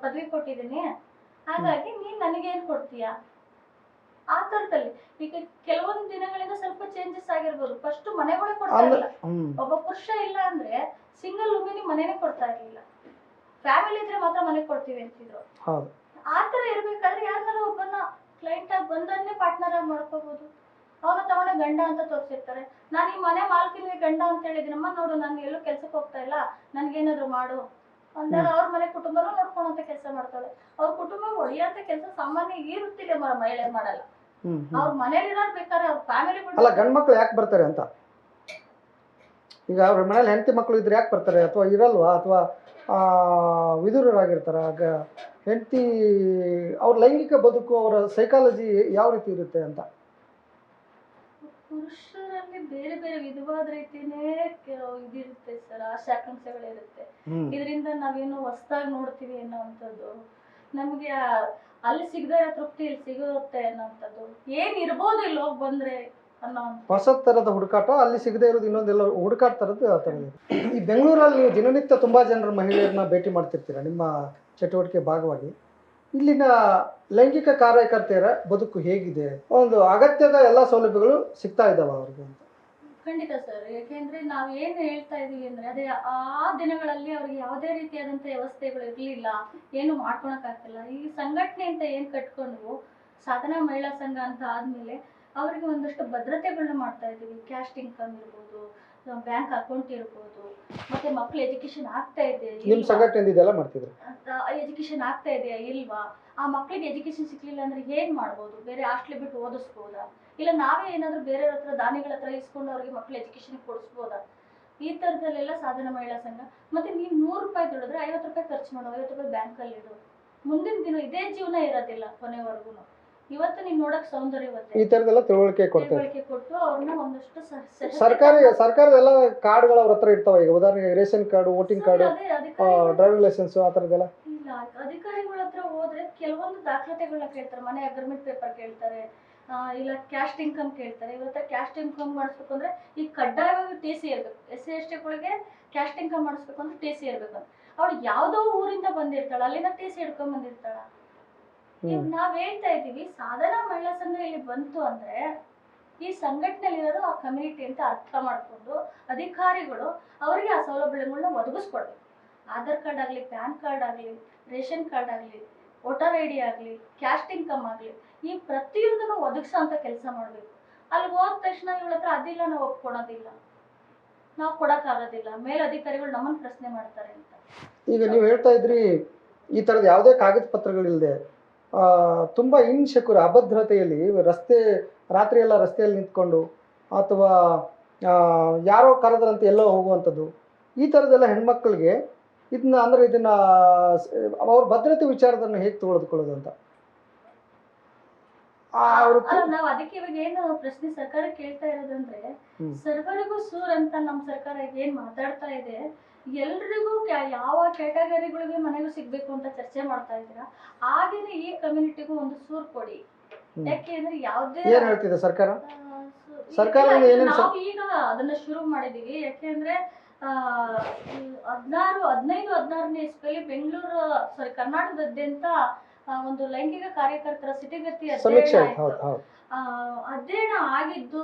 ಪದವಿ ಕೊಟ್ಟಿದ್ದೀನಿ. ಹಾಗಾಗಿ ನೀನ್ ನನಗೇನ್ ಕೊಡ್ತೀಯಾ? ಆ ತರದಲ್ಲಿ ಈಗ ಕೆಲವೊಂದು ದಿನಗಳಿಂದ ಸ್ವಲ್ಪ ಚೇಂಜಸ್ ಆಗಿರ್ಬೋದು. ಫಸ್ಟ್ ಮನೆಗಳೇ ಕೊಡ್ತಾ ಅಂದ್ರೆ ಇರಲಿಲ್ಲ ಹ್ಮ್. ಒಬ್ಬ ಪುರುಷ ಇಲ್ಲ ಅಂದ್ರೆ ಸಿಂಗಲ್ ವುಮೆನ್ ಮನೇನೆ ಕೊಡ್ತಾ ಇರ್ಲಿಲ್ಲ. ಫ್ಯಾಮಿಲಿ ಇದ್ರೆ ಮಾತ್ರ ಮನೆ ಕೊಡ್ತೀವಿ ಅಂತಿದ್ರು. ಹೌದು. ಆ ತರ ಇರ್ಬೇಕಾದ್ರೆ ಯಾರನ್ನಾರು ಒಬ್ಬನ ಕ್ಲೈಂಟ್ ಆಗಿ ಬಂದನ್ನೇ ಪಾರ್ಟ್ನರ್ ಆಗಿ ಮಾಡ್ಕೋಬಹುದು ಅವನ ತಗೊಂಡ ಗಂಡ ಅಂತ ತೋರಿಸಿರ್ತಾರೆ. ನಾನು ಈ ಮನೆ ಮಾಲ್ಕಿನಿಗೆ ಗಂಡ ಅಂತ ಹೇಳಿದ್ರಮ್ಮ ನೋಡು ನಾನು ಎಲ್ಲೂ ಕೆಲ್ಸಕ್ಕೆ ಹೋಗ್ತಾ ಇಲ್ಲ. ನನ್ಗೇನಾದ್ರು ಮಾಡು. ಅಂದಾಗ ಅವ್ರ ಮನೆ ಕುಟುಂಬನೂ ನೋಡ್ಕೊಂಡಂತ ಕೆಲಸ ಮಾಡ್ತಾಳೆ. ಅವ್ರ ಕುಟುಂಬ ಹೊಡೆಯಂತ ಕೆಲಸ ಸಾಮಾನ್ಯ ಈ ವೃತ್ತಿಗೆ ಮಹಿಳೆ ಮಾಡಲ್ಲ. ಹ್ಮ್ ಮನೇಲಿ ಅವ್ರ ಮನೇಲಿರೋರು ಬೇಕಾದ್ರೆ ಅವ್ರ ಫ್ಯಾಮಿಲಿ ಅಲ್ಲ ಗಂಡ್ ಮಕ್ಳು ಯಾಕೆ ಬರ್ತಾರೆ ಅಂತ? ಈಗ ಅವ್ರ ಮನೇಲಿ ಹೆಂಡತಿ ಮಕ್ಕಳು ಇದ್ರೆ ಯಾಕೆ ಬರ್ತಾರೆ? ಅಥವಾ ಇರಲ್ವಾ? ಅಥವಾ ವಿದುರರಾಗಿರ್ತಾರ? ಆಗ ಹೆಂಡತಿ ಅವ್ರ ಲೈಂಗಿಕ ಬದುಕು ಅವರ ಸೈಕಾಲಜಿ ಯಾವ ರೀತಿ ಇರುತ್ತೆ ಅಂತ? ಪುರುಷರಲ್ಲಿ ಬೇರೆ ಬೇರೆ ವಿಧವಾದ ರೀತಿನೇ ಇದಿರುತ್ತೆ ಸರ್ ಆಶಾಕಾಂಕ್ಷೆಗಳಿರುತ್ತೆ ಇದರಿಂದ ನಾವೇನು ಹೊಸದಾಗಿ ನೋಡ್ತೀವಿ ಅನ್ನೋವಂಥದ್ದು ನಮಗೆ ಅಲ್ಲಿ ಸಿಗದೇ ಇರೋ ತೃಪ್ತಿ ಇಲ್ಲಿ ಸಿಗುತ್ತೆ ಅನ್ನೋವಂಥದ್ದು. ಏನ್ ಇರ್ಬೋದು ಇಲ್ಲಿ ಹೋಗಿ ಬಂದ್ರೆ ಹೊಸ ತರದ ಹುಡುಕಾಟ ಅಲ್ಲಿ ಸಿಗದೆ ಇರೋದು ಇನ್ನೊಂದೆಲ್ಲ ಹುಡುಕಾಟ ತರದ್ದು ಆ ಈ ಬೆಂಗಳೂರಲ್ಲಿ ನೀವು ದಿನನಿತ್ಯ ತುಂಬಾ ಜನರ ಮಹಿಳೆಯರನ್ನ ಭೇಟಿ ಮಾಡ್ತಿರ್ತೀರಾ ನಿಮ್ಮ ಚಟುವಟಿಕೆ ಭಾಗವಾಗಿ? ಇಲ್ಲಿನ ಲೈಂಗಿಕ ಕಾರ್ಯಕರ್ತೆಯರ ಬದುಕು ಹೇಗಿದೆ? ಒಂದು ಅಗತ್ಯದ ಎಲ್ಲ ಸೌಲಭ್ಯಗಳು ಸಿಗ್ತಾ ಇದ್ದಾವೆ ಅವ್ರಿಗೆ ಅಂತ. ಖಂಡಿತ ಸರ್. ಯಾಕೆಂದ್ರೆ ನಾವು ಏನು ಹೇಳ್ತಾ ಇದೀವಿ ಅಂದ್ರೆ ಅದೇ ಆ ದಿನಗಳಲ್ಲಿ ಅವ್ರಿಗೆ ಯಾವುದೇ ರೀತಿಯಾದಂತ ವ್ಯವಸ್ಥೆಗಳು ಇರ್ಲಿಲ್ಲ, ಏನು ಮಾಡ್ಕೊಳಕ್ ಆಗ್ತಿಲ್ಲ ಈ ಸಂಘಟನೆ ಅಂತ ಏನ್ ಕಟ್ಕೊಂಡು ಸಾಧನಾ ಮಹಿಳಾ ಸಂಘ ಅಂತ ಆದ್ಮೇಲೆ ಅವರಿಗೆ ಒಂದಷ್ಟು ಭದ್ರತೆಗಳನ್ನ ಮಾಡ್ತಾ ಇದೀವಿ. ಕ್ಯಾಸ್ಟ್ ಇನ್ಕಮ್ ಇರ್ಬೋದು ಬ್ಯಾಂಕ್ ಅಕೌಂಟ್ ಇರ್ಬೋದು ಮತ್ತೆ ಮಕ್ಕಳು ಎಜುಕೇಶನ್ ಆಗ್ತಾ ಇದೆ ನಿಮ್ಮ ಸಂಘಟನೆ ಇದೆಲ್ಲ ಮಾಡ್ತಿದ್ರು? ಎಜುಕೇಶನ್ ಆಗ್ತಾ ಇದೆಯಾ ಇಲ್ವಾ? ಆ ಮಕ್ಕಳಿಗೆ ಎಜುಕೇಶನ್ ಸಿಕ್ಲಿಲ್ಲ ಅಂದ್ರೆ ಹೇಗ್ ಮಾಡ್ಬೋದು? ಬೇರೆ ಹಾಸ್ಟ್ಲಿ ಬಿಟ್ಟು ಓದಿಸ್ಬೋದಾ? ಇಲ್ಲ ನಾವೇ ಏನಾದ್ರು ಬೇರೆ ಹತ್ರ ದಾನಿಗಳ ಹತ್ರ ಇಸ್ಕೊಂಡು ಅವ್ರಿಗೆ ಮಕ್ಳು ಎಜುಕೇಶನ್ ಕೊಡಿಸ್ಬೋದಾ? ಈ ಥರದಲ್ಲೆಲ್ಲ ಸಾಧನ ಮಹಿಳಾ ಸಂಘ. ಮತ್ತೆ ನೀವು ನೂರು ರೂಪಾಯಿ ದುಡಿದ್ರೆ ಐವತ್ತು ರೂಪಾಯಿ ಖರ್ಚು ಮಾಡು ಐವತ್ತು ರೂಪಾಯಿ ಬ್ಯಾಂಕಲ್ಲಿ ಇಡು. ಮುಂದಿನ ದಿನ ಇದೇ ಜೀವನ ಇರೋದಿಲ್ಲ ಕೊನೆವರೆಗೂ ಇವತ್ತು ನೀನ್ ನೋಡಕ್ ಸೌಂದರ್ಯವತ್ತೆ ಈ ತರದೆಲ್ಲ ತಿಳುವಳಿಕೆ ಕೊಡ್ತೇವೆ. ತಿಳುವಳಿಕೆ ಕೊಟ್ಟು ಅವ್ರನ್ನ ಒಂದಷ್ಟು ಸ- ಸರ್ಕಾರಿ ಕಾರ್ಡ್ಗಳು ಅವ್ರ ಹತ್ರ ಇರ್ತಾವ ಈಗ. ಉದಾಹರಣೆಗೆ ration card voting card card ಅದೇ ಅಧಿಕಾರಿಗಳು- ಡ್ರೈವಿಂಗ್ ಲೈಸೆನ್ಸ್ ಆ ಥರದ್ದೆಲ್ಲ ಇಲ್ಲ ಅಧಿಕಾರಿಗಳ ಹತ್ರ ಹೋದ್ರೆ ಕೆಲವೊಂದು ದಾಖಲಾತಿಗಳನ್ನ ಕೇಳ್ತಾರೆ. ಮನೆ ಅಗ್ರಿಮೆಂಟ್ ಪೇಪರ್ ಕೇಳ್ತಾರೆ ಆ, ಇಲ್ಲ ಕ್ಯಾಸ್ಟ್ ಇನ್ಕಮ್ ಕೇಳ್ತಾರೆ. ಇವತ್ತ ಕ್ಯಾಸ್ಟ್ ಇನ್ಕಮ್ ಮಾಡಿಸ್ಬೇಕು ಅಂದ್ರೆ ಈಗ ಕಡ್ಡಾಯವಾಗಿ ಟಿ ಸಿ ಇರ್ಬೇಕು. ಎಸ್ ಸಿ ಎಸ್ ಟಿಗಳಿಗೆ ಕ್ಯಾಸ್ಟ್ ಇನ್ಕಮ್ ಮಾಡಿಸ್ಬೇಕು ಅಂದ್ರೆ ಟಿ ಸಿ ಇರ್ಬೇಕು ಅವ್ಳು ಯಾವ್ದೋ ಊರಿಂದ ಬಂದಿರ್ತಾಳ ಅಲ್ಲಿಂದ ಟಿ ಸಿ ಹಿಡ್ಕೊಂಡ್ ಬಂದಿರ್ತಾಳ. ನಾವ್ ಹೇಳ್ತಾ ಇದೀವಿ ಸಾಧನಾ ಮಹಿಳಾ ಸಂಘ ಇಲ್ಲಿ ಬಂತು ಅಂದ್ರೆ ಈ ಸಂಘಟನೆಯಲ್ಲಿರೋರು ಆ ಕಮ್ಯುನಿಟಿ ಅಂತ ಅರ್ಥ ಮಾಡ್ಕೊಂಡು ಅಧಿಕಾರಿಗಳು ಅವರಿಗೆ ಆ ಸೌಲಭ್ಯಗಳನ್ನ ಒದಗಿಸ್ಕೊಡ್ಬೇಕು. ಆಧಾರ್ ಕಾರ್ಡ್ ಆಗಲಿ ಪ್ಯಾನ್ ಕಾರ್ಡ್ ಆಗಲಿ ರೇಷನ್ ಕಾರ್ಡ್ ಆಗಲಿ ವೋಟರ್ ಐ ಡಿ ಆಗಲಿ ಕ್ಯಾಸ್ಟ್ ಇನ್ಕಮ್ ಆಗಲಿ ಈ ಪ್ರತಿಯೊಂದನ್ನು ಒದಗಿಸೋ ಅಂತ ಕೆಲಸ ಮಾಡಬೇಕು. ಅಲ್ಲಿ ಹೋದ ತಕ್ಷಣ ಇವಳ ಹತ್ರ ಅದಿಲ್ಲ ನಾವು ಒಪ್ಕೊಳೋದಿಲ್ಲ. ನಾವು ಮೇಲ್ ಅಧಿಕಾರಿಗಳು ನಮ್ಮನ್ನ ಪ್ರಶ್ನೆ ಮಾಡ್ತಾರೆ ಅಂತ. ಈಗ ನೀವು ಹೇಳ್ತಾ ಇದ್ರಿ ಈ ತರದ ಯಾವುದೇ ಕಾಗದ ಪತ್ರಗಳಿಲ್ಲದೆ ತುಂಬ ಇನ್ಶೆಕ್ಯೂರ್ ಅಭದ್ರತೆಯಲ್ಲಿ ರಸ್ತೆ ರಾತ್ರಿ ಎಲ್ಲ ರಸ್ತೆಯಲ್ಲಿ ನಿಂತ್ಕೊಂಡು ಅಥವಾ ಆ, ಯಾರೋ ಕರೆದ್ರಂತೆ ಎಲ್ಲೋ ಹೋಗುವಂಥದ್ದು ಈ ಥರದ್ದೆಲ್ಲ ಹೆಣ್ಮಕ್ಳಿಗೆ ಇದನ್ನ ಅಂದ್ರೆ ಇದನ್ನ ಅವ್ರ ಭದ್ರತೆ ವಿಚಾರದನ್ನು ಹೇಗೆ ತೆಗೆದುಕೊಳ್ಳೋದು ಅಂತ ನಾವ್ ಅದಕ್ಕೆ ಇವಾಗ ಏನು ಪ್ರಶ್ನೆ ಸರ್ಕಾರ ಕೇಳ್ತಾ ಇರೋದಂದ್ರೆ. ಸರ್ವರಿಗೂ ಸೂರ್ ಅಂತ ನಮ್ ಸರ್ಕಾರ ಏನ್ ಮಾತಾಡ್ತಾ ಇದೆ ಎಲ್ರಿಗೂ ಕ್ಯಾ- ಯಾವ ಕ್ಯಾಟಗರಿಗಳಿಗೆ ಮನೆಗೂ ಸಿಗ್ಬೇಕು ಅಂತ ಚರ್ಚೆ ಮಾಡ್ತಾ ಇದ್ದೀರಾ? ಹಾಗೇನೆ ಈ ಕಮ್ಯುನಿಟಿಗೂ ಒಂದು ಸೂರ್ ಕೊಡಿ. ಯಾಕೆ ಯಾಕೆಂದ್ರೆ ಯಾವುದೇ ಏನ್ ಹೇಳ್ತಿದೆ ಸರ್ಕಾರ? ಸರ್ಕಾರ ಏನೇನ್ ನಾವು ಈಗ ಅದನ್ನ ಶುರು ಮಾಡಿದೀವಿ. ಯಾಕೆಂದ್ರೆ ಆ, ಈ ಹದ್ನಾರು ಹದಿನೈದು ಹದಿನಾರನೇ ಇಸ್ವಿಯಲ್ಲಿ ಬೆಂಗಳೂರು ಸಾರಿ ಕರ್ನಾಟಕದಾದ್ಯಂತ ಒಂದು ಲೈಂಗಿಕ ಕಾರ್ಯಕರ್ತರ ಸ್ಥಿತಿಗತಿ ಸಮೀಕ್ಷೆ ಅಧ್ಯಯನ ಆಯ್ತು. ಅಧ್ಯಯನ ಆಗಿದ್ದು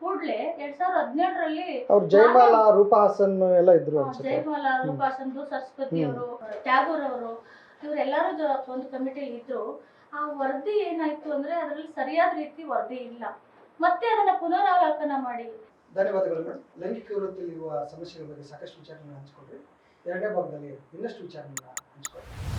ಕೂಡ್ಲೆ ಎರಡ್ ಸಾವಿರದ ಹದಿನೇಳರಲ್ಲಿ ಅವ್ರು ಜಯಮಾಲಾ ರೂಪಾ ಹಾಸನ್ ಎಲ್ಲ ಇದ್ರು ಜಯಮಾಲ ರೂಪಾಸಂದು ಸರಸ್ವತಿ. ಅವರು ಟ್ಯಾಗೋರ್ ಅವರು ಇವರೆಲ್ಲರೂ ಒಂದು ಕಮಿಟಿಯಲ್ಲಿ ಇದ್ರು. ಆ ವರದಿ ಏನಾಯ್ತು ಅಂದ್ರೆ ಅದರಲ್ಲಿ ಸರಿಯಾದ ರೀತಿ ವರದಿ ಇಲ್ಲ. ಮತ್ತೆ ಅದನ್ನ ಪುನರಾವಲೋಕನ ಮಾಡಿ. ಧನ್ಯವಾದಗಳು ಮೇಡಮ್ ಲೈಂಗಿಕ ವೃತ್ತಿಯಲ್ಲಿರುವ ಸಮಸ್ಯೆಗಳ ಬಗ್ಗೆ ಸಾಕಷ್ಟು ವಿಚಾರಗಳನ್ನ ಹಂಚಿಕೊಂಡ್ರಿ. ಎರಡನೇ ಭಾಗದಲ್ಲಿ ಇನ್ನಷ್ಟು ವಿಚಾರಗಳನ್ನ ಹಂಚ್ಕೊಳ್ಳಿ